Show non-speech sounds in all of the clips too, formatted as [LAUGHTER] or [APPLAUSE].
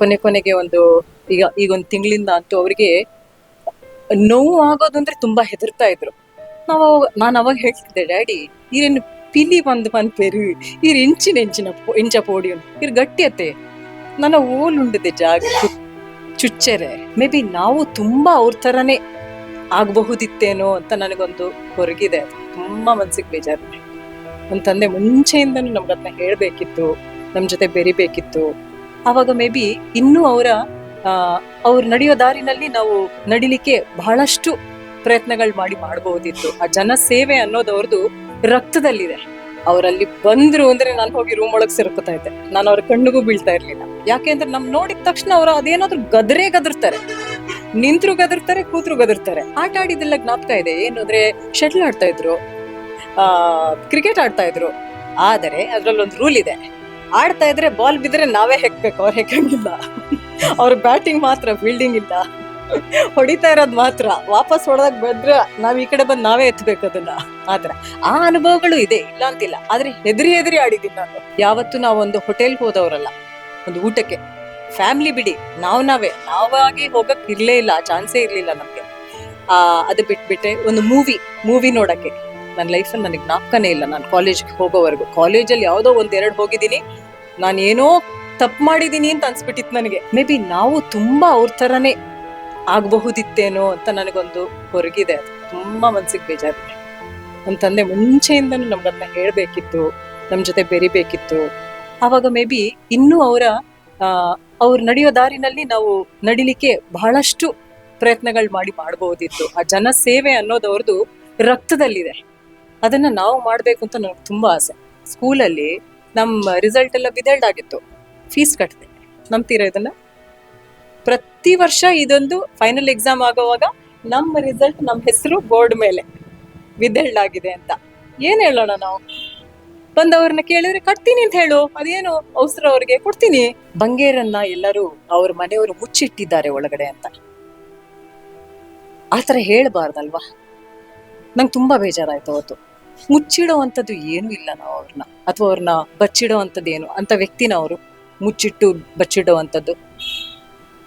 ಕೊನೆ ಕೊನೆಗೆ ಒಂದು ಈಗ ಈಗ ಒಂದು ತಿಂಗಳಿಂದ ಅಂತೂ ಅವರಿಗೆ ನೋವು ಆಗೋದು ಅಂದ್ರೆ ತುಂಬಾ ಹೆದರ್ತಾ ಇದ್ರು. ನಾವು ನಾನು ಅವಾಗ ಹೇಳ್ತಿದ್ದೆ, ಡ್ಯಾಡಿ, ಇರೇನು ಪಿಲಿ ಬಂದು ಈರ್ ಇಂಚಿನ ಇಂಚಿನ ಎಂಚಿನ ಇಂಚ ಪೋಡಿ ಉಂಟು, ಇರ್ ಗಟ್ಟಿಯತ್ತೆ ನನ್ನ ಓಲುಂಡಿದೆ ಜಾಗ. ಚುಚ್ಚರೆ, ಮೇ ಬಿ ನಾವು ತುಂಬಾ ಅವ್ರ ಥರನೇ ಆಗಬಹುದಿತ್ತೇನೋ ಅಂತ ನನಗೊಂದು ಹೊರಗಿದೆ. ತುಂಬಾ ಮನ್ಸಿಗೆ ಬೇಜಾರು ನನ್ನ ತಂದೆ ಮುಂಚೆಯಿಂದನೂ ನಮ್ಗೆ ಅದನ್ನ ಹೇಳ್ಬೇಕಿತ್ತು, ನಮ್ ಜೊತೆ ಬೆರಿಬೇಕಿತ್ತು. ಆವಾಗ ಮೇ ಬಿ ಇನ್ನೂ ಅವರ ಅವ್ರು ನಡೆಯೋ ದಾರಿನಲ್ಲಿ ನಾವು ನಡಿಲಿಕ್ಕೆ ಬಹಳಷ್ಟು ಪ್ರಯತ್ನಗಳು ಮಾಡಿ ಮಾಡಬಹುದಿತ್ತು ಆ ಜನ ಸೇವೆ ಅನ್ನೋದು ಅವ್ರದ್ದು ರಕ್ತದಲ್ಲಿದೆ. ಅವರಲ್ಲಿ ಬಂದ್ರು ಅಂದ್ರೆ ನಾನು ಹೋಗಿ ರೂಮ್ ಒಳಗೆ ಸೇರ್ಕೋತಾ ಇದ್ದೆ. ನಾನು ಅವ್ರ ಕಣ್ಣಿಗೂ ಬೀಳ್ತಾ ಇರ್ಲಿಲ್ಲ. ಯಾಕೆಂದ್ರೆ ನಮ್ ನೋಡಿದ ತಕ್ಷಣ ಅವ್ರು ಅದೇನಾದ್ರೂ ಗದ್ರೆ ಗದರ್ತಾರೆ. ನಿಂತ್ರು ಗದರ್ತಾರೆ, ಕೂತರು ಗದರ್ತಾರೆ. ಆಟ ಆಡಿದೆಲ್ಲ ಜ್ಞಾಪಕ ಇದೆ. ಏನು ಅಂದ್ರೆ ಶಟ್ಲ್ ಆಡ್ತಾ ಇದ್ರು. ಆ ಕ್ರಿಕೆಟ್ ಆಡ್ತಾ ಇದ್ರು. ಆದರೆ ಅದ್ರಲ್ಲಿ ಒಂದು ರೂಲ್ ಇದೆ. ಆಡ್ತಾ ಇದ್ರೆ ಬಾಲ್ ಬಿದ್ರೆ ನಾವೇ ಹೆಕ್ಬೇಕು ಅವ್ರು ಹೆಕ್ಕಂಗಿಲ್ಲ ಅವ್ರ ಬ್ಯಾಟಿಂಗ್ ಮಾತ್ರ ಫೀಲ್ಡಿಂಗ್ ಇಲ್ಲ. ಹೊಡಿತಾ ಇರೋದ್ ಮಾತ್ರ. ವಾಪಸ್ ಹೊಡೆದಾಗ ಬಂದ್ರೆ ನಾವ್ ಈ ಕಡೆ ಬಂದು ನಾವೇ ಎತ್ಬೇಕು ಅದನ್ನ. ಆತರ ಆ ಅನುಭವಗಳು ಇದೆ, ಇಲ್ಲ ಅಂತಿಲ್ಲ. ಆದ್ರೆ ಹೆದರಿ ಹೆದರಿ ಆಡಿದ್ದೀನಿ ನಾನು. ಯಾವತ್ತು ನಾವೊಂದು ಹೋಟೆಲ್ ಹೋದವರಲ್ಲ, ಒಂದು ಊಟಕ್ಕೆ. ಫ್ಯಾಮಿಲಿ ಬಿಡಿ, ನಾವ್ ನಾವೇ. ನಾವಾಗಿ ಹೋಗಕ್ ಇರ್ಲೇ ಇಲ್ಲ ಚಾನ್ಸೇ ಇರ್ಲಿಲ್ಲ ನಮ್ಗೆ. ಆ, ಅದು ಬಿಟ್ಬಿಟ್ಟೆ. ಒಂದು ಮೂವಿ ಮೂವಿ ನೋಡಕ್ಕೆ. ನನ್ನ ಲೈಫಲ್ಲಿ ನನಗೆ ಜ್ಞಾಪಕನೇ ಇಲ್ಲ. ನಾನು ಕಾಲೇಜ್ಗೆ ಹೋಗೋವರೆಗೂ. ಕಾಲೇಜಲ್ಲಿ ಯಾವುದೋ ಒಂದು ಎರಡು ಹೋಗಿದ್ದೀನಿ. ನಾನು ಏನೋ ತಪ್ಪು ಮಾಡಿದ್ದೀನಿ ಅಂತ ಅನ್ಸ್ಬಿಟ್ಟಿತ್ತು ನನಗೆ. ಮೇ ಬಿ ನಾವು ತುಂಬ ಅವ್ರ ಥರನೇ ಆಗಬಹುದಿತ್ತೇನೋ ಅಂತ ನನಗೊಂದು ಹೊರಗಿದೆ. ಅದು ತುಂಬ ಮನ್ಸಿಗೆ ಬೇಜಾರಿದೆ ನಮ್ಮ ತಂದೆ ಮುಂಚೆಯಿಂದನೂ ನಮಗನ್ನ ಹೇಳಬೇಕಿತ್ತು. ನಮ್ಮ ನಮ್ ಜೊತೆ ಬೆರಿಬೇಕಿತ್ತು. ಆವಾಗ ಮೇ ಬಿ ಇನ್ನೂ ಅವರ ಅವ್ರು ನಡೆಯೋ ದಾರಿನಲ್ಲಿ ನಾವು ನಡಿಲಿಕ್ಕೆ ಬಹಳಷ್ಟು ಪ್ರಯತ್ನಗಳು ಮಾಡಿ ಮಾಡಬಹುದಿತ್ತು. ಆ ಜನ ಸೇವೆ ಅನ್ನೋದು ಅವ್ರದ್ದು ರಕ್ತದಲ್ಲಿದೆ. ಅದನ್ನ ನಾವು ಮಾಡಬೇಕು ಅಂತ ನನಗೆ ತುಂಬಾ ಆಸೆ. ಸ್ಕೂಲಲ್ಲಿ ನಮ್ಮ ರಿಸಲ್ಟ್ ಎಲ್ಲ ಬಿದೆಲ್ಡ್ ಆಗಿತ್ತು. ಫೀಸ್ ಕಟ್ಟಿದೆ ನಂಬ್ತೀರಾ ಇದನ್ನ? ಪ್ರತಿ ವರ್ಷ ಇದೊಂದು ಫೈನಲ್ ಎಕ್ಸಾಮ್ ಆಗುವಾಗ ನಮ್ಮ ರಿಸಲ್ಟ್ ನಮ್ಮ ಹೆಸರು ಬೋರ್ಡ್ ಮೇಲೆ ವಿದಲ್ಡ್ ಆಗಿದೆ ಅಂತ. ಏನ್ ಹೇಳೋಣ ನಾವು? ಬಂದವ್ರನ್ನ ಕೇಳಿದ್ರೆ ಕಟ್ತೀನಿ ಅಂತ ಹೇಳು. ಅದೇನು ಅವಸರ ಅವ್ರಿಗೆ? ಕೊಡ್ತೀನಿ. ಬಂಗೇರನ್ನ ಎಲ್ಲರೂ ಅವ್ರ ಮನೆಯವರು ಮುಚ್ಚಿಟ್ಟಿದ್ದಾರೆ ಒಳಗಡೆ ಅಂತ. ಆತರ ಹೇಳ್ಬಾರ್ದಲ್ವಾ? ನಂಗೆ ತುಂಬಾ ಬೇಜಾರಾಯ್ತು ಅವತ್ತು. ಮುಚ್ಚಿಡೋ ಅಂಥದ್ದು ಏನೂ ಇಲ್ಲ ನಾವು ಅವ್ರನ್ನ. ಅಥವಾ ಅವ್ರನ್ನ ಬಚ್ಚಿಡೋ ಅಂಥದ್ದು ಏನು ಅಂತ ವ್ಯಕ್ತಿನ ಅವರು ಮುಚ್ಚಿಟ್ಟು ಬಚ್ಚಿಡುವಂಥದ್ದು.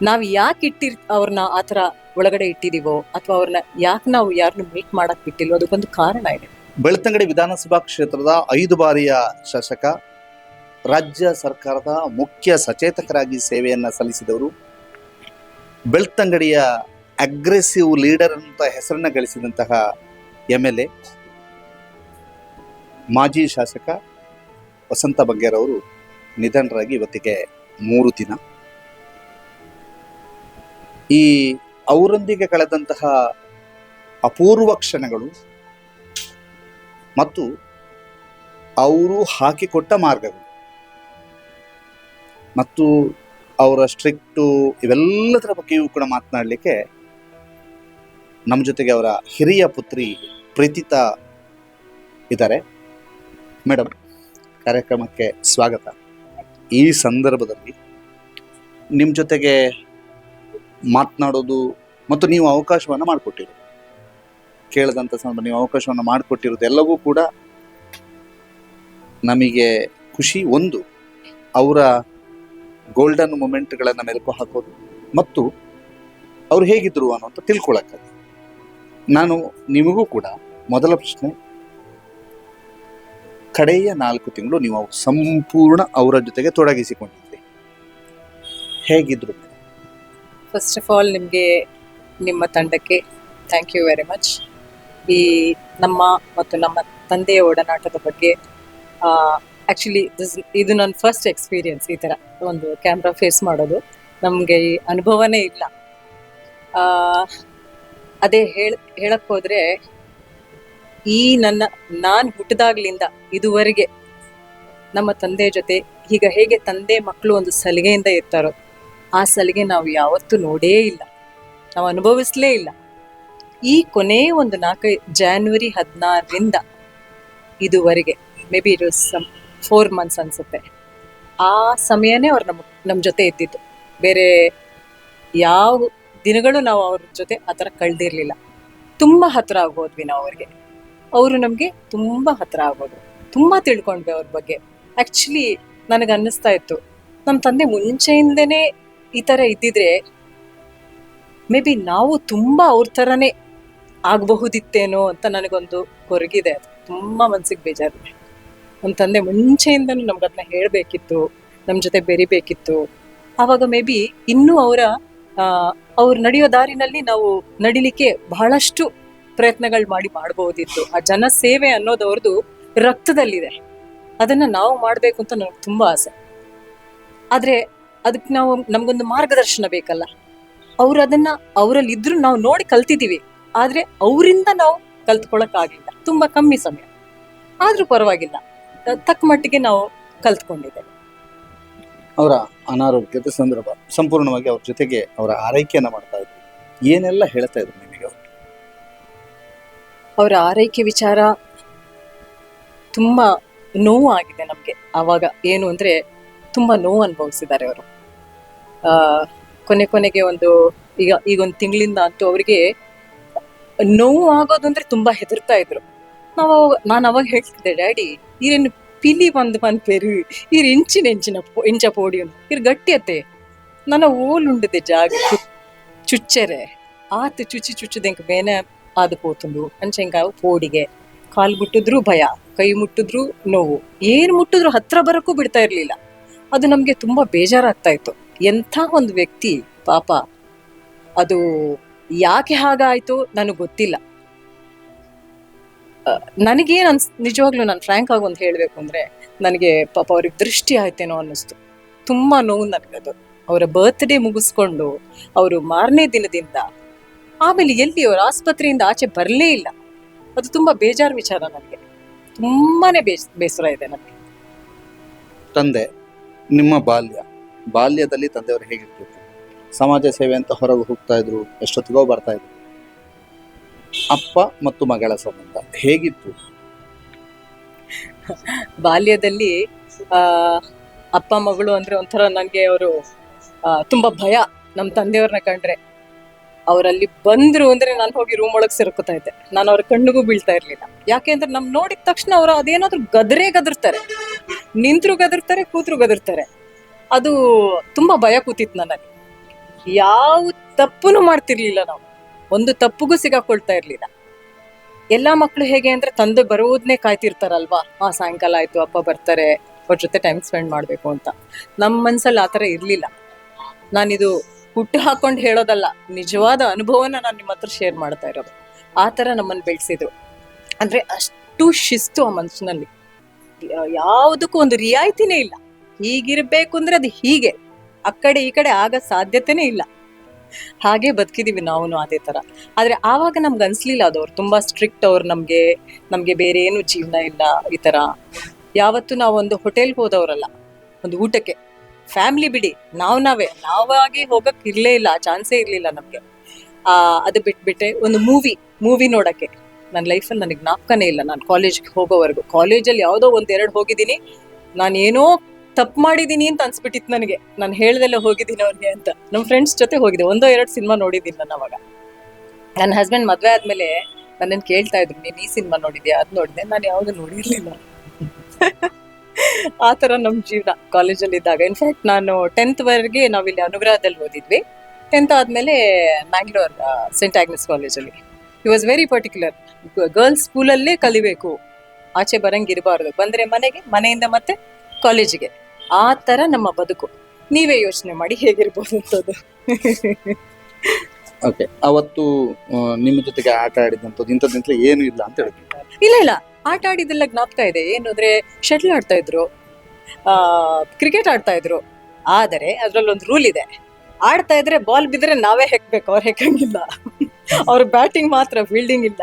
ನಾವು ಯಾಕೆ ಇಟ್ಟಿರ್, ಅವ್ರನ್ನ ಆ ಥರ ಒಳಗಡೆ ಇಟ್ಟಿದೀವೋ ಅಥವಾ ಅವ್ರನ್ನ ಯಾಕೆ ನಾವು ಯಾರನ್ನು ಮೀಟ್ ಮಾಡಕ್ ಬಿಟ್ಟಿಲ್ವೋ ಅದಕ್ಕೊಂದು ಕಾರಣ ಇದೆ. ಬೆಳ್ತಂಗಡಿ ವಿಧಾನಸಭಾ ಕ್ಷೇತ್ರದ ಐದು ಬಾರಿಯ ಶಾಸಕ, ರಾಜ್ಯ ಸರ್ಕಾರದ ಮುಖ್ಯ ಸಚೇತಕರಾಗಿ ಸೇವೆಯನ್ನ ಸಲ್ಲಿಸಿದವರು, ಬೆಳ್ತಂಗಡಿಯ ಅಗ್ರೆಸಿವ್ ಲೀಡರ್ ಅಂತ ಹೆಸರನ್ನ ಗಳಿಸಿದಂತಹ ಎಂ ಎಲ್ ಎ ಮಾಜಿ ಶಾಸಕ ವಸಂತ ಬಗ್ಗೇರವರು ನಿಧನರಾಗಿ ಇವತ್ತಿಗೆ ಮೂರು ದಿನ. ಈ ಅವರೊಂದಿಗೆ ಕಳೆದಂತಹ ಅಪೂರ್ವ ಕ್ಷಣಗಳು ಮತ್ತು ಅವರು ಹಾಕಿಕೊಟ್ಟ ಮಾರ್ಗಗಳು ಮತ್ತು ಅವರ ಸ್ಟ್ರಿಕ್ಟು ಇವೆಲ್ಲದರ ಬಗ್ಗೆಯೂ ಕೂಡ ಮಾತನಾಡಲಿಕ್ಕೆ ನಮ್ಮ ಜೊತೆಗೆ ಅವರ ಹಿರಿಯ ಪುತ್ರಿ ಪ್ರೀತಿತಾ ಇದ್ದಾರೆ. ಮೇಡಮ್ ಕಾರ್ಯಕ್ರಮಕ್ಕೆ ಸ್ವಾಗತ. ಈ ಸಂದರ್ಭದಲ್ಲಿ ನಿಮ್ಮ ಜೊತೆಗೆ ಮಾತನಾಡೋದು ಮತ್ತು ನೀವು ಅವಕಾಶವನ್ನು ಮಾಡಿಕೊಟ್ಟಿರೋದು. ಕೇಳದಂಥ ಸಂದರ್ಭ, ನೀವು ಅವಕಾಶವನ್ನು ಮಾಡಿಕೊಟ್ಟಿರೋದು ಎಲ್ಲವೂ ಕೂಡ ನಮಗೆ ಖುಷಿ ಒಂದು, ಅವರ ಗೋಲ್ಡನ್ ಮೂಮೆಂಟ್ಗಳನ್ನು ಮೆಲುಕು ಹಾಕೋದು ಮತ್ತು ಅವ್ರು ಹೇಗಿದ್ರು ಅನ್ನೋಂಥ ತಿಳ್ಕೊಳಕ್ಕಾಗಿ. ನಾನು ನಿಮಗೂ ಕೂಡ ಮೊದಲ ಪ್ರಶ್ನೆ ಕಡೆಯ ನಾಲ್ಕು ತಿಂಗಳು ನೀವು ಸಂಪೂರ್ಣ ಅವರ ಜೊತೆಗೆ ತೊಡಗಿಸಿಕೊಂಡಿದ್ರಿ. ಹೇಗಿದ್ರು? ಫಸ್ಟ್ ಆಫ್ ಆಲ್ ನಿಮಗೆ ನಿಮ್ಮ ತಂಡಕ್ಕೆ ಥ್ಯಾಂಕ್ ಯು ವೆರಿ ಮಚ್ ಈ ನಮ್ಮ ಮತ್ತು ನಮ್ಮ ತಂದೆಯ ಒಡನಾಟದ ಬಗ್ಗೆ ಆ್ಯಕ್ಚುಲಿ ದಿಸ್ ಇದು ನನ್ನ ಫಸ್ಟ್ ಎಕ್ಸ್ಪೀರಿಯನ್ಸ್ ಈ ಥರ ಒಂದು ಕ್ಯಾಮ್ರಾ ಫೇಸ್ ಮಾಡೋದು. ನಮಗೆ ಈ ಅನುಭವನೇ ಇಲ್ಲ. ಅದೇ ಹೇಳ ಹೇಳಕ್ಕೆ ಹೋದ್ರೆ ಈ ನನ್ನ, ನಾನು ಹುಟ್ಟಿದಾಗ್ಲಿಂದ ಇದುವರೆಗೆ ನಮ್ಮ ತಂದೆ ಜೊತೆ, ಈಗ ಹೇಗೆ ತಂದೆ ಮಕ್ಕಳು ಒಂದು ಸಲಿಗೆಯಿಂದ ಇರ್ತಾರೋ, ಆ ಸಲಿಗೆ ನಾವು ಯಾವತ್ತೂ ನೋಡೇ ಇಲ್ಲ. ನಾವು ಅನುಭವಿಸ್ಲೇ ಇಲ್ಲ. ಈ ಕೊನೆ ಒಂದು ನಾಲ್ಕೈ ಜಾನ್ವರಿ ಹದಿನಾರರಿಂದ ಇದುವರೆಗೆ, may be it some four months ಅನ್ಸುತ್ತೆ. ಆ ಸಮಯನೇ ಅವ್ರು ನಮ್ಮ ನಮ್ಮ ಜೊತೆ ಇದ್ದಿದ್ದು. ಬೇರೆ ಯಾವ ದಿನಗಳು ನಾವು ಅವ್ರ ಜೊತೆ ಆ ಥರ ಕಳ್ದಿರ್ಲಿಲ್ಲ. ತುಂಬ ಹತ್ರ ಆಗೋದ್ವಿ ನಾವು ಅವ್ರಿಗೆ. ಅವರು ನಮಗೆ ತುಂಬ ಹತ್ರ ಆಗೋದು. ತುಂಬ ತಿಳ್ಕೊಂಡ್ವಿ ಅವ್ರ ಬಗ್ಗೆ. ಆ್ಯಕ್ಚುಲಿ ನನಗೆ ಅನ್ನಿಸ್ತಾ ಇತ್ತು. ನಮ್ಮ ತಂದೆ ಮುಂಚೆಯಿಂದನೇ ಈ ಥರ ಇದ್ದಿದ್ರೆ ಮೇ ಬಿ ನಾವು ತುಂಬ ಅವ್ರ ಥರನೇ ಆಗಬಹುದಿತ್ತೇನೋ ಅಂತ ನನಗೊಂದು ಕೊರಗಿದೆ. ಅದು ತುಂಬ ಮನ್ಸಿಗೆ ಬೇಜಾರು. ನಮ್ಮ ತಂದೆ ಮುಂಚೆಯಿಂದನೂ ನಮ್ಗೆ ಅದನ್ನ ಹೇಳಬೇಕಿತ್ತು. ನಮ್ಮ ಜೊತೆ ಬೆರಿಬೇಕಿತ್ತು. ಆವಾಗ ಮೇ ಬಿ ಇನ್ನೂ ಅವರ ಅವ್ರು ನಡೆಯೋ ದಾರಿನಲ್ಲಿ ನಾವು ನಡಿಲಿಕ್ಕೆ ಬಹಳಷ್ಟು ಪ್ರಯತ್ನಗಳು ಮಾಡಿ ಮಾಡಬಹುದಿತ್ತು ಆ ಜನ ಸೇವೆ ಅನ್ನೋದು ಅವ್ರದ್ದು ರಕ್ತದಲ್ಲಿದೆ. ಅದನ್ನ ನಾವು ಮಾಡಬೇಕು ಅಂತ ನನಗೆ ತುಂಬಾ ಆಸೆ. ಆದ್ರೆ ಅದಕ್ಕೆ ನಾವು ನಮ್ಗೊಂದು ಮಾರ್ಗದರ್ಶನ ಬೇಕಲ್ಲ. ಅವ್ರು ಅದನ್ನ ಅವರಲ್ಲಿ ಇದ್ರು ನಾವು ನೋಡಿ ಕಲ್ತಿದೀವಿ. ಆದ್ರೆ ಅವರಿಂದ ನಾವು ಕಲ್ತ್ಕೊಳಕ್ ಆಗಿಲ್ಲ. ತುಂಬಾ ಕಮ್ಮಿ ಸಮಯ. ಆದ್ರೂ ಪರವಾಗಿಲ್ಲ. ತಕ್ಕ ಮಟ್ಟಿಗೆ ನಾವು ಕಲ್ತ್ಕೊಂಡಿದ್ದೇವೆ. ಅವರ ಅನಾರೋಗ್ಯದ ಸಂದರ್ಭ, ಸಂಪೂರ್ಣವಾಗಿ ಅವ್ರ ಜೊತೆಗೆ ಅವರ ಆರೈಕೆಯನ್ನ ಮಾಡ್ತಾ ಇದ್ರು ಏನೆಲ್ಲ ಹೇಳ್ತಾ ಇದ್ರು ಅವ್ರು? ಆರೈಕೆ ವಿಚಾರ ತುಂಬಾ ನೋವು ಆಗಿದೆ ನಮ್ಗೆ. ಅವಾಗ ಏನು ಅಂದ್ರೆ ತುಂಬಾ ನೋವು ಅನುಭವಿಸಿದ್ದಾರೆ ಅವರು. ಕೊನೆ ಕೊನೆಗೆ ಒಂದು ಈಗ ಈಗ ಒಂದು ತಿಂಗಳಿಂದ ಅಂತೂ ಅವರಿಗೆ ನೋವು ಆಗೋದು ಅಂದ್ರೆ ತುಂಬಾ ಹೆದರ್ತಾ ಇದ್ರು. ನಾವು ನಾನು ಅವಾಗ ಹೇಳ್ತಿದ್ದೆ, ಡ್ಯಾಡಿ ಈರೇನು ಪಿಲಿ ಬಂದು ಪನ್ಪೇರು ಈರ್ ಇಂಚಿನ ಇಂಚಿನ ಇಂಚ ಪೋಡಿಯಂ ಇರ್ ಗಟ್ಟಿಯತ್ತೆ ನನ್ನ ಓಲುಂಡದೆ ಜಾಗ ಚುಚ್ಚರೆ. ಆತ ಚುಚ್ಚಿ ಚುಚ್ಚದೆ ಬೇನೆ ಆದು ಪೋತುಂಡು ಅಂಚೆಂಕ ಪೋಡಿಗೆ. ಕಾಲು ಮುಟ್ಟಿದ್ರು ಭಯ, ಕೈ ಮುಟ್ಟಿದ್ರು ನೋವು. ಏನ್ ಮುಟ್ಟಿದ್ರು ಹತ್ರ ಬರಕ್ಕೂ ಬಿಡ್ತಾ ಇರ್ಲಿಲ್ಲ. ಅದು ನಮ್ಗೆ ತುಂಬಾ ಬೇಜಾರಾಗ್ತಾ ಇತ್ತು ಎಂಥ ಒಂದು ವ್ಯಕ್ತಿ, ಪಾಪ. ಅದು ಯಾಕೆ ಹಾಗಾಯ್ತು ನನಗೆ ಗೊತ್ತಿಲ್ಲ. ನನಗೇನ್ ಅನ್ಸ್, ನಿಜವಾಗ್ಲೂ ನಾನು ಫ್ರ್ಯಾಂಕ್ ಆಗಿ ಒಂದು ಹೇಳ್ಬೇಕು ಅಂದ್ರೆ, ನನಗೆ ಪಾಪ ಅವ್ರಿಗೆ ದೃಷ್ಟಿ ಆಯ್ತೇನೋ ಅನ್ನಿಸ್ತು. ತುಂಬಾ ನೋವು ನನಗದು. ಅವರ ಬರ್ತ್ಡೇ ಮುಗಿಸ್ಕೊಂಡು, ಅವರು ಮಾರನೇ ದಿನದಿಂದ ಆಮೇಲೆ ಎಲ್ಲಿ ಅವರು ಆಸ್ಪತ್ರೆಯಿಂದ ಆಚೆ ಬರಲೇ ಇಲ್ಲ. ಅದು ತುಂಬಾ ಬೇಜಾರು ವಿಚಾರ ನನಗೆ. ತುಂಬಾನೇ ಬೇಸ್ ಬೇಸರ ಇದೆ ನನಗೆ. ತಂದೆ ನಿಮ್ಮ ಬಾಲ್ಯ. ಬಾಲ್ಯದಲ್ಲಿ ತಂದೆಯವರು ಹೇಗಿರ್ತಿದ್ರು ಸಮಾಜ ಸೇವೆ ಅಂತ ಹೊರಗೆ ಹೋಗ್ತಾ ಇದ್ರು ಎಷ್ಟೊತ್ತಿಗೋ ಬರ್ತಾ ಇದ್ರು. ಅಪ್ಪ ಮತ್ತು ಮಗಳ ಸಂಬಂಧ ಹೇಗಿತ್ತು? ಬಾಲ್ಯದಲ್ಲಿ ಆ ಅಪ್ಪ ಮಗಳು ಅಂದ್ರೆ ಒಂಥರ ನನಗೆ ಅವರು ತುಂಬಾ ಭಯ ನಮ್ಮ ತಂದೆಯವ್ರನ್ನ ಕಂಡ್ರೆ. ಅವರಲ್ಲಿ ಬಂದ್ರು ಅಂದ್ರೆ ನಾನು ಹೋಗಿ ರೂಮ್ ಒಳಗೆ ಸೇರ್ಕೋತಾ ಇದ್ದೆ. ನಾನು ಅವ್ರ ಕಣ್ಣಿಗೂ ಬೀಳ್ತಾ ಇರ್ಲಿಲ್ಲ. ಯಾಕೆ ಅಂದ್ರೆ ನಮ್ ನೋಡಿದ ತಕ್ಷಣ ಅವ್ರು ಅದೇನಾದ್ರೂ ಗದ್ರೆ ಗದರ್ತಾರೆ ನಿಂತ್ರು ಗದರ್ತಾರೆ ಕೂತ್ರು ಗದರ್ತಾರೆ ಅದು ತುಂಬಾ ಭಯ ಕೂತಿತ್ತು ನನಗೆ ಯಾವ ತಪ್ಪುನು ಮಾಡ್ತಿರ್ಲಿಲ್ಲ ನಾವು. ಒಂದು ತಪ್ಪುಗೂ ಸಿಗಾಕೊಳ್ತಾ ಇರ್ಲಿಲ್ಲ. ಎಲ್ಲಾ ಮಕ್ಳು ಹೇಗೆ ಅಂದ್ರೆ ತಂದೆ ಬರೋದನ್ನೇ ಕಾಯ್ತಿರ್ತಾರಲ್ವಾ? ಆ, ಸಾಯಂಕಾಲ ಆಯ್ತು, ಅಪ್ಪ ಬರ್ತಾರೆ, ಅವ್ರ ಜೊತೆ ಟೈಮ್ ಸ್ಪೆಂಡ್ ಮಾಡ್ಬೇಕು ಅಂತ. ನಮ್ಮ ಮನ್ಸಲ್ಲಿ ಆತರ ಇರ್ಲಿಲ್ಲ. ನಾನಿದು ಹುಟ್ಟು ಹಾಕೊಂಡು ಹೇಳೋದಲ್ಲ, ನಿಜವಾದ ಅನುಭವನ ನಾನು ನಿಮ್ಮ ಹತ್ರ ಶೇರ್ ಮಾಡ್ತಾ ಇರೋದು. ಆ ತರ ನಮ್ಮನ್ನು ಬೆಳೆಸಿದ್ರು. ಅಂದ್ರೆ ಅಷ್ಟು ಶಿಸ್ತು ಆ ಮನ್ಸಿನಲ್ಲಿ. ಯಾವುದಕ್ಕೂ ಒಂದು ರಿಯಾಯಿತಿನೇ ಇಲ್ಲ. ಹೀಗಿರ್ಬೇಕು ಅಂದ್ರೆ ಅದು ಹೀಗೆ. ಆ ಕಡೆ ಈ ಕಡೆ ಆಗ ಸಾಧ್ಯತೆನೇ ಇಲ್ಲ. ಹಾಗೆ ಬದುಕಿದೀವಿ ನಾವು ಅದೇ ತರ. ಆದ್ರೆ ಆವಾಗ ನಮ್ಗೆ ಅನ್ಸ್ಲಿಲ್ಲ ಅವ್ರು ತುಂಬಾ ಸ್ಟ್ರಿಕ್ಟ್ ಅವ್ರು ನಮ್ಗೆ ನಮ್ಗೆ ಬೇರೆ ಏನು ಜೀವನ ಇಲ್ಲ ಈ ತರ. ಯಾವತ್ತು ನಾವು ಒಂದು ಹೋಟೆಲ್ಗೆ ಹೋದವರಲ್ಲ, ಒಂದು ಊಟಕ್ಕೆ. ಫ್ಯಾಮಿಲಿ ಬಿಡಿ, ನಾವ್ ನಾವೇ. ನಾವಾಗಿ ಹೋಗಕ್ ಇರ್ಲೇ ಇಲ್ಲ, ಚಾನ್ಸೇ ಇರ್ಲಿಲ್ಲ ನಮ್ಗೆ. ಆ, ಅದು ಬಿಟ್ಬಿಟ್ಟೆ ಒಂದು ಮೂವಿ ಮೂವಿ ನೋಡಕ್ಕೆ. ನನ್ನ ಲೈಫಲ್ಲಿ ನನಗೆ ಜ್ಞಾಪಕನೇ ಇಲ್ಲ. ನಾನು ಕಾಲೇಜ್ಗೆ ಹೋಗೋವರೆಗೂ. ಕಾಲೇಜಲ್ಲಿ ಯಾವುದೋ ಒಂದೆರಡು ಹೋಗಿದ್ದೀನಿ. ನಾನು ಏನೋ ತಪ್ಪು ಮಾಡಿದ್ದೀನಿ ಅಂತ ಅನ್ಸ್ಬಿಟ್ಟಿತ್ತು ನನಗೆ. ನಾನು ಹೇಳ್ದೆಲ್ಲ ಹೋಗಿದ್ದೀನಿ ಅವ್ರಿಗೆ ಅಂತ. ನಮ್ಮ ಫ್ರೆಂಡ್ಸ್ ಜೊತೆ ಹೋಗಿದ್ದೆ ಒಂದೋ ಎರಡು ಸಿನಿಮಾ ನೋಡಿದ್ದೀನಿ ನಾನು ಅವಾಗ. ನನ್ನ ಹಸ್ಬೆಂಡ್ ಮದುವೆ ಆದಮೇಲೆ ನನ್ನನ್ನು ಕೇಳ್ತಾ ಇದ್ರು, ನೀನು ಈ ಸಿನಿಮಾ ನೋಡಿದ್ಯಾ? ಅದು ನೋಡಿದೆ. ನಾನು ಯಾವುದೂ ನೋಡಿರ್ಲಿಲ್ಲ. [LAUGHS] ಆ ತರ ನಮ್ ಜೀವನ ಕಾಲೇಜಲ್ಲಿ ಇದ್ದಾಗ. ಇನ್ಫ್ಯಾಕ್ಟ್ ನಾನು ಟೆಂತ್ ವರೆಗೆ ನಾವಿಲ್ಲಿ ಅನುಗ್ರಹದಲ್ಲಿ ಓದಿದ್ವಿ. ಟೆಂತ್ ಆದ್ಮೇಲೆ ಮ್ಯಾಂಗ್ಳೂರ್ ಸೆಂಟ್ ಆಗ್ನೆಸ್ ಕಾಲೇಜಲ್ಲಿ he was very particular girls ಸ್ಕೂಲಲ್ಲೇ ಕಲಿಬೇಕು. ಆಚೆ ಬರಂಗಿರಬಾರ್ದು ಬಂದ್ರೆ ಮನೆಗೆ ಮನೆಯಿಂದ ಮತ್ತೆ ಕಾಲೇಜಿಗೆ ಆ ತರ ನಮ್ಮ ಬದುಕು. ನೀವೇ ಯೋಚನೆ ಮಾಡಿ ಹೇಗಿರ್ಬೋದು ಅಂತದ್ದು. [LAUGHS] ಓಕೆ ಅವತ್ತು ನಿಮ್ಮ ಜೊತೆಗೆ ಆಟ ಆಡಿದಂಥದ್ದು ಇಂಥದ್ದಿಂತಲೇ ಏನು ಇಲ್ಲ ಅಂತ ಹೇಳಿದ್ವಿ ಇಲ್ಲ ಇಲ್ಲ. ಆಟ ಆಡಿದೆಲ್ಲ ಜ್ಞಾಪಕ ಇದೆ? ಏನು ಅಂದ್ರೆ ಶಟ್ಲ್ ಆಡ್ತಾ ಇದ್ರು. ಆ ಕ್ರಿಕೆಟ್ ಆಡ್ತಾ ಇದ್ರು. ಆದರೆ ಅದರಲ್ಲೊಂದು ರೂಲ್ ಇದೆ. ಆಡ್ತಾ ಇದ್ರೆ ಬಾಲ್ ಬಿದ್ರೆ ನಾವೇ ಹೆಕ್ಬೇಕು ಅವ್ರು ಹೆಕ್ಕಂಗಿಲ್ಲ ಅವ್ರ ಬ್ಯಾಟಿಂಗ್ ಮಾತ್ರ ಫೀಲ್ಡಿಂಗ್ ಇಲ್ಲ.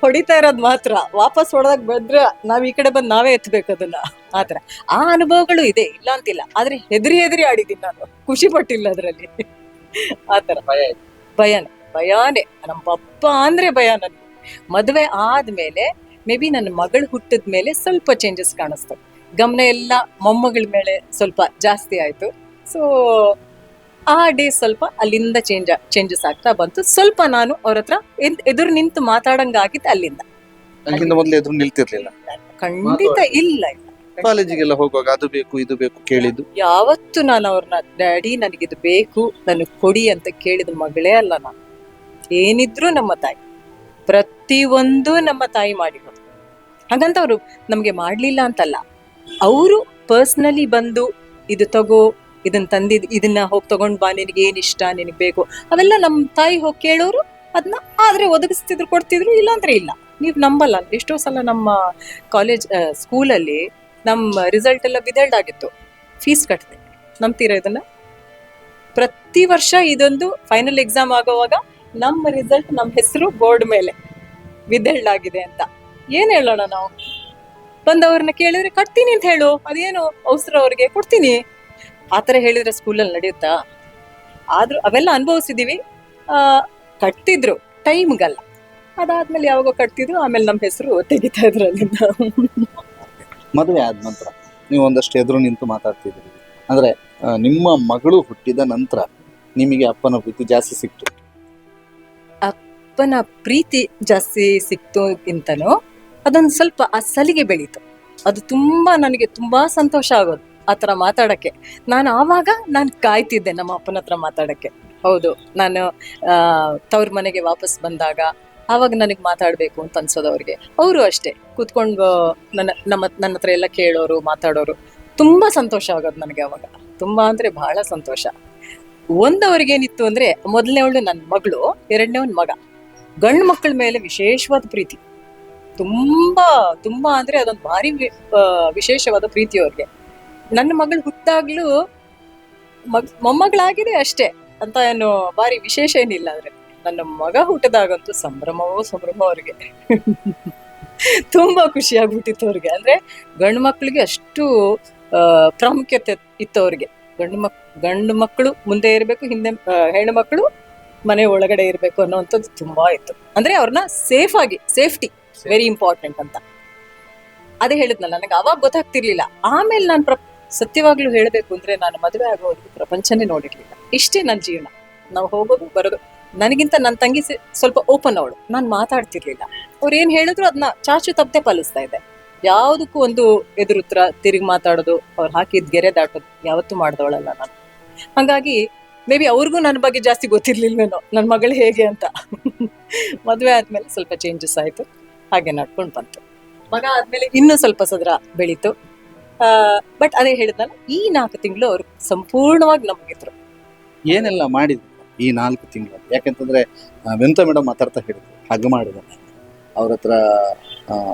ಹೊಡಿತಾ ಇರೋದು ಮಾತ್ರ. ವಾಪಸ್ ಹೊಡೆದಾಗ ಬಂದ್ರೆ ನಾವ್ ಈ ಕಡೆ ಬಂದು ನಾವೇ ಎತ್ತಬೇಕು ಅದನ್ನ. ಆತರ ಆ ಅನುಭವಗಳು ಇದೆ ಇಲ್ಲ ಅಂತಿಲ್ಲ. ಆದ್ರೆ ಹೆದರಿ ಹೆದರಿ ಆಡಿದ್ದೀನಿ ನಾನು. ಖುಷಿ ಪಟ್ಟಿಲ್ಲ ಅದ್ರಲ್ಲಿ. ಆತರ ಭಯನೇ. ಭಯಾನೇ. ನಮ್ಮ ಪಪ್ಪ ಅಂದ್ರೆ ಭಯ ನನ್ಗೆ. ಮದುವೆ ಆದ್ಮೇಲೆ ಮೇ ಬಿ ನನ್ನ ಮಗಳು ಹುಟ್ಟಿದ ಮೇಲೆ ಸ್ವಲ್ಪ ಚೇಂಜಸ್ ಕಾಣಿಸ್ತು. ಗಮನ ಎಲ್ಲ ಮೊಮ್ಮಗಳ ಮೇಲೆ ಸ್ವಲ್ಪ ಜಾಸ್ತಿ ಆಯ್ತು. ಸೊ ಆ ಡೇ ಸ್ವಲ್ಪ ಅಲ್ಲಿಂದ ಚೇಂಜ್ ಚೇಂಜಸ್ ಆಗ್ತಾ ಬಂತು. ಸ್ವಲ್ಪ ನಾನು ಅವ್ರ ಹತ್ರ ಎದ್- ಎದುರು ನಿಂತು ಮಾತಾಡಂಗಾಗಿತ್ತು ಅಲ್ಲಿಂದ. ಅಲ್ಲಿಂದ ಮೊದಲು ಎದುರು ನಿಲ್ತಿರ್ಲಿಲ್ಲ. ಖಂಡಿತ ಇಲ್ಲ ಇಲ್ಲ. ಕಾಲೇಜಿಗೆಲ್ಲ ಹೋಗುವಾಗ ಅದು ಬೇಕು ಇದು ಬೇಕು ಕೇಳಿದ್ದು. ಯಾವತ್ತು ನಾನು ಅವ್ರನ್ನ ಡ್ಯಾಡಿ ನನಗಿದು ಬೇಕು ನನಗೆ ಕೊಡಿ ಅಂತ ಕೇಳಿದ ಮಗಳೇ ಅಲ್ಲ ನಾನು. ಏನಿದ್ರು ನಮ್ಮ ತಾಯಿ. ಪ್ರತಿಯೊಂದು ನಮ್ಮ ತಾಯಿ ಮಾಡಿರೋದು. ಹಾಗಂತ ಅವರು ನಮಗೆ ಮಾಡಲಿಲ್ಲ ಅಂತಲ್ಲ. ಅವರು ಪರ್ಸ್ನಲಿ ಬಂದು ಇದು ತಗೋ ಇದನ್ನ ತಂದಿದ್, ಇದನ್ನ ಹೋಗಿ ತಗೊಂಡ್ ಬಾ, ನಿನಗೆ ಏನ್ ಇಷ್ಟ, ನಿನಗೆ ಬೇಕು, ಅವೆಲ್ಲ ನಮ್ಮ ತಾಯಿ ಹೋಗಿ ಕೇಳೋರು ಅದನ್ನ ಆದ್ರೆ ಒದಗಿಸ್ತಿದ್ರು, ಕೊಡ್ತಿದ್ರು ಇಲ್ಲ ಅಂದ್ರೆ ಇಲ್ಲ. ನೀವು ನಂಬಲ್ಲ. ಎಷ್ಟೋ ಸಲ ನಮ್ಮ ಕಾಲೇಜ್ ಸ್ಕೂಲಲ್ಲಿ ನಮ್ಮ ರಿಸಲ್ಟ್ ಎಲ್ಲ ವಿದಲ್ಡ್ ಆಗಿತ್ತು. ಫೀಸ್ ಕಟ್ಟಿದೆ ನಂಬ್ತೀರ ಇದನ್ನ? ಪ್ರತಿ ವರ್ಷ ಇದೊಂದು ಫೈನಲ್ ಎಕ್ಸಾಮ್ ಆಗುವಾಗ ನಮ್ಮ ರಿಸಲ್ಟ್ ನಮ್ಮ ಹೆಸರು ಬೋರ್ಡ್ ಮೇಲೆ ವಿದಲ್ಡ್ ಆಗಿದೆ ಅಂತ. ಏನ್ ಹೇಳೋಣ ನಾವು? ಬಂದವ್ರನ್ನ ಕೇಳಿದ್ರೆ ಕಟ್ತೀನಿ ಅಂತ ಹೇಳು. ಅದೇನು ಅವಸರ ಅವ್ರಿಗೆ? ಕೊಡ್ತೀನಿ. ಆ ಥರ ಹೇಳಿದ್ರೆ ಸ್ಕೂಲಲ್ಲಿ ನಡೆಯುತ್ತಾ? ಆದ್ರೂ ಅವೆಲ್ಲ ಅನುಭವಿಸಿದೀವಿ ಆ, ಕಟ್ತಿದ್ರು. ಟೈಮ್ಗಲ್ಲ. ಅದಾದ್ಮೇಲೆ ಯಾವಾಗ ಕಟ್ತಿದ್ರು ಆಮೇಲೆ ನಮ್ಮ ಹೆಸರು ತೆಗಿತಾ ಇದ್ರು ಅಲ್ಲಿಂದ ಮದುವೆ ಆದ ನಂತರ ನೀವು ಒಂದಷ್ಟು ಎದುರು ನಿಂತು ಮಾತಾಡ್ತಿದ್ರಿ ಅಂದ್ರೆ ನಿಮ್ಮ ಮಗಳು ಹುಟ್ಟಿದ ನಂತರ ನಿಮಗೆ ಅಪ್ಪನ ಪ್ರೀತಿ ಜಾಸ್ತಿ ಸಿಕ್ತು. ಅಪ್ಪನ ಪ್ರೀತಿ ಜಾಸ್ತಿ ಸಿಕ್ತು ಇಂತನೂ. ಅದೊಂದು ಸ್ವಲ್ಪ ಆ ಸಲಿಗೆ ಬೆಳೀತು. ಅದು ತುಂಬಾ ನನಗೆ ತುಂಬಾ ಸಂತೋಷ ಆಗೋದು ಆ ಥರ ಮಾತಾಡೋಕ್ಕೆ. ನಾನು ಆವಾಗ ನಾನು ಕಾಯ್ತಿದ್ದೆ ನಮ್ಮ ಅಪ್ಪನ ಹತ್ರ ಮಾತಾಡಕ್ಕೆ. ಹೌದು, ನಾನು ತವ್ರ ಮನೆಗೆ ವಾಪಸ್ ಬಂದಾಗ ಆವಾಗ ನನಗೆ ಮಾತಾಡಬೇಕು ಅಂತ ಅನ್ಸೋದು ಅವ್ರಿಗೆ. ಅವರು ಅಷ್ಟೇ, ಕೂತ್ಕೊಂಡು ನನ್ನ, ನಮ್ಮ, ನನ್ನ ಹತ್ರ ಎಲ್ಲ ಕೇಳೋರು, ಮಾತಾಡೋರು, ತುಂಬಾ ಸಂತೋಷ ಆಗೋದು ನನಗೆ ಅವಾಗ ತುಂಬಾ ಅಂದ್ರೆ ಬಹಳ ಸಂತೋಷ. ಒಂದವ್ರಿಗೆ ಏನಿತ್ತು ಅಂದರೆ ಮೊದಲನೇ ಅವಳು ನನ್ನ ಮಗಳು, ಎರಡನೇವನ್ ಮಗ. ಗಂಡು ಮಕ್ಕಳ ಮೇಲೆ ವಿಶೇಷವಾದ ಪ್ರೀತಿ. ತುಂಬಾ ತುಂಬಾ ಅಂದ್ರೆ ಅದೊಂದು ಭಾರಿ ವಿಶೇಷವಾದ ಪ್ರೀತಿ ಅವ್ರಿಗೆ. ನನ್ನ ಮಗಳು ಹುಟ್ಟಾಗ್ಲೂ ಮಗ್, ಮೊಮ್ಮಗಳಾಗಿದೆ ಅಷ್ಟೇ ಅಂತ ಏನು ಭಾರಿ ವಿಶೇಷ ಏನಿಲ್ಲ ಅಂದ್ರೆ ನನ್ನ ಮಗ ಹುಟ್ಟದಾಗಂತೂ ಸಂಭ್ರಮವೋ ಸಂಭ್ರಮ ಅವ್ರಿಗೆ. [LAUGHS] ತುಂಬಾ ಖುಷಿ ಆಗ್ಬಿಟ್ಟಿತ್ತು ಅವ್ರಿಗೆ. ಅಂದ್ರೆ ಗಂಡು ಮಕ್ಳಿಗೆ ಅಷ್ಟು ಪ್ರಾಮುಖ್ಯತೆ ಇತ್ತು ಅವ್ರಿಗೆ. ಗಂಡು ಮಕ್, ಗಂಡು ಮಕ್ಕಳು ಮುಂದೆ ಇರಬೇಕು, ಹಿಂದೆ ಹೆಣ್ಣು ಮಕ್ಕಳು ಮನೆ ಒಳಗಡೆ ಇರಬೇಕು ಅನ್ನೋವಂಥದ್ದು ತುಂಬಾ ಇತ್ತು. ಅಂದ್ರೆ ಅವ್ರನ್ನ ಸೇಫ್ ಆಗಿ ಸೇಫ್ಟಿ ವೆರಿ ಇಂಪಾರ್ಟೆಂಟ್ ಅಂತ. ಅದೇ ಹೇಳಿದ್ನಲ್ಲ, ನನಗೆ ಅವಾಗ ಗೊತ್ತಾಗ್ತಿರ್ಲಿಲ್ಲ. ಆಮೇಲೆ ನಾನು ಪ್ರ ಸತ್ಯವಾಗ್ಲೂ ಹೇಳಬೇಕು ಅಂದ್ರೆ ನಾನು ಮದುವೆ ಆಗೋದು ಪ್ರಪಂಚನೇ ನೋಡಿರ್ಲಿಲ್ಲ. ಇಷ್ಟೇ ನನ್ನ ಜೀವನ. ನಾವು ಹೋಗೋದು, ಬರೋದು. ನನಗಿಂತ ನನ್ನ ತಂಗಿ ಸ್ವಲ್ಪ ಓಪನ್ ಅವಳು. ನಾನು ಮಾತಾಡ್ತಿರ್ಲಿಲ್ಲ. ಅವ್ರು ಏನ್ ಹೇಳಿದ್ರು ಅದನ್ನ ಚಾಚು ತಪ್ಪದೆ ಪಾಲಿಸ್ತಾ ಇದ್ದೆ. ಯಾವುದಕ್ಕೂ ಒಂದು ಎದುರುತ್ರ ತಿರುಗಿ ಮಾತಾಡೋದು, ಅವ್ರು ಹಾಕಿದ ಗೆರೆ ದಾಟೋದು ಯಾವತ್ತೂ ಮಾಡ್ದವಳಲ್ಲ ನಾನು. ಹಾಗಾಗಿ, ಮೇ ಬಿ ಅವ್ರಿಗೂ ನನ್ನ ಬಗ್ಗೆ ಜಾಸ್ತಿ ಗೊತ್ತಿರ್ಲಿಲ್ವೇನೋ ನನ್ನ ಮಗಳು ಹೇಗೆ ಅಂತ. ಮದುವೆ ಆದ್ಮೇಲೆ ಸ್ವಲ್ಪ ಚೇಂಜಸ್ ಆಯ್ತು. ಹಾಗೆ ನಡ್ಕೊಂಡು ಬಂತು. ಮಗ ಆದ್ಮೇಲೆ ಇನ್ನೂ ಸ್ವಲ್ಪ ಸದರ ಬೆಳೀತು. ಬಟ್ ಅದೇ ಹೇಳಿದ್ನಲ್ಲ ಈ ನಾಲ್ಕು ತಿಂಗಳು ಅವ್ರು ಸಂಪೂರ್ಣವಾಗಿ ನಮಗಿದ್ರು ಏನೆಲ್ಲ ಮಾಡಿದ್ರು ಈ ನಾಲ್ಕು ತಿಂಗಳು? ಯಾಕಂತಂದ್ರೆ ವೆಂತ ಮೇಡಮ್ ಮಾತಾಡ್ತಾ ಹೇಳಿದ್ರು ಹಗ್ ಮಾಡಿದ್ದಾನೆ ಅವ್ರ ಹತ್ರ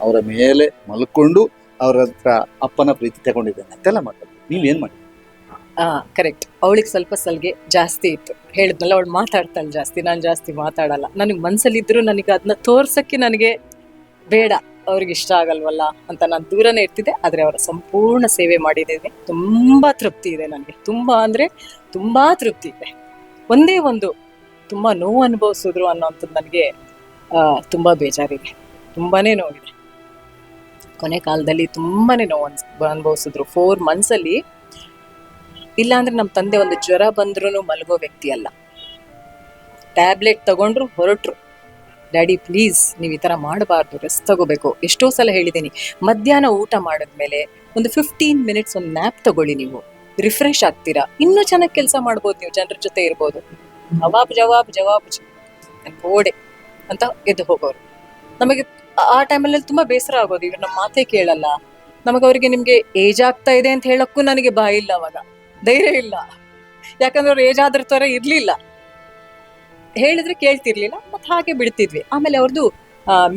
ಅವರ ಮೇಲೆ ಮಲ್ಕೊಂಡು ಅವ್ರ ಹತ್ರ ಅಪ್ಪನ ಪ್ರೀತಿ ತಗೊಂಡಿದ್ದಾನೆ ಅಂತೆಲ್ಲ ಮಾತಾಡ್ತಾರೆ ನೀವೇನು ಮಾಡಿ ಆ ಕರೆಕ್ಟ್ ಅವಳಿಗೆ ಸ್ವಲ್ಪ ಸಲ್ಗೆ ಜಾಸ್ತಿ ಇತ್ತು. ಹೇಳಿದ್ನಲ್ಲ ಅವಳು ಮಾತಾಡ್ತಾಳೆ ಜಾಸ್ತಿ. ನಾನು ಜಾಸ್ತಿ ಮಾತಾಡಲ್ಲ. ನನಗೆ ಮನಸ್ಸಲ್ಲಿದ್ದರೂ ನನಗೆ ಅದನ್ನ ತೋರ್ಸೋಕ್ಕೆ ನನಗೆ ಬೇಡ, ಅವ್ರಿಗೆ ಇಷ್ಟ ಆಗಲ್ವಲ್ಲ ಅಂತ ನಾನು ದೂರನೇ ಇರ್ತಿದ್ದೆ, ಆದ್ರೆ ಅವರ ಸಂಪೂರ್ಣ ಸೇವೆ ಮಾಡಿದ್ದೇನೆ. ತುಂಬಾ ತೃಪ್ತಿ ಇದೆ ನನಗೆ ತುಂಬಾ ಅಂದ್ರೆ ತುಂಬಾ ತೃಪ್ತಿ ಇದೆ. ಒಂದೇ ಒಂದು ತುಂಬಾ ನೋವು ಅನುಭವಿಸಿದ್ರು ಅನ್ನೋಂಥದ್ದು ನನಗೆ ತುಂಬಾ ಬೇಜಾರಿದೆ. ತುಂಬಾನೇ ನೋವಿದೆ. ಕೊನೆ ಕಾಲದಲ್ಲಿ ತುಂಬಾನೇ ನೋವು ಅನ್ಸ್, ಅನುಭವಿಸಿದ್ರು. ಫೋರ್ ಮಂತ್ಸಲ್ಲಿ ಇಲ್ಲ ಅಂದ್ರೆ ನಮ್ಮ ತಂದೆ ಒಂದು ಜ್ವರ ಬಂದ್ರೂ ಮಲಗೋ ವ್ಯಕ್ತಿ ಅಲ್ಲ. ಟ್ಯಾಬ್ಲೆಟ್ ತಗೊಂಡ್ರು ಹೊರಟ್ರು. ಡ್ಯಾಡಿ ಪ್ಲೀಸ್ ನೀವು ಈ ಥರ ಮಾಡಬಾರ್ದು ರೆಸ್ಟ್ ತಗೋಬೇಕು. ಎಷ್ಟೋ ಸಲ ಹೇಳಿದ್ದೀನಿ, ಮಧ್ಯಾಹ್ನ ಊಟ ಮಾಡಿದ್ಮೇಲೆ ಒಂದು ಫಿಫ್ಟೀನ್ ಮಿನಿಟ್ಸ್ ಒಂದು ನ್ಯಾಪ್ ತಗೊಳ್ಳಿ ನೀವು. ರಿಫ್ರೆಶ್ ಆಗ್ತೀರಾ? ಇನ್ನೂ ಚೆನ್ನಾಗಿ ಕೆಲಸ ಮಾಡ್ಬೋದು ನೀವು, ಜನರ ಜೊತೆ ಇರ್ಬೋದು. ಜವಾಬ್ ಜವಾಬ್ ಜವಾಬ್ ಗೋಡೆ ಅಂತ ಎದ್ದು ಹೋಗೋರು. ನಮಗೆ ಆ ಟೈಮಲ್ಲಿ ತುಂಬಾ ಬೇಸರ ಆಗೋದು. ಇವ್ರು ನಮ್ಮ ಮಾತೇ ಕೇಳಲ್ಲ. ನಮಗೆ ಅವರಿಗೆ ನಿಮಗೆ ಏಜ್ ಆಗ್ತಾ ಇದೆ ಅಂತ ಹೇಳೋಕ್ಕೂ ನನಗೆ ಬಾಯಿಲ್ಲ ಅವಾಗ. ಧೈರ್ಯ ಇಲ್ಲ. ಯಾಕಂದ್ರೆ ಅವ್ರು ಏಜ್ ಆದ್ರ ತರ ಇರ್ಲಿಲ್ಲ. ಹೇಳಿದ್ರೆ ಕೇಳ್ತಿರ್ಲಿಲ್ಲ, ಮತ್ತೆ ಹಾಗೆ ಬಿಡ್ತಿದ್ವಿ. ಆಮೇಲೆ ಅವ್ರದ್ದು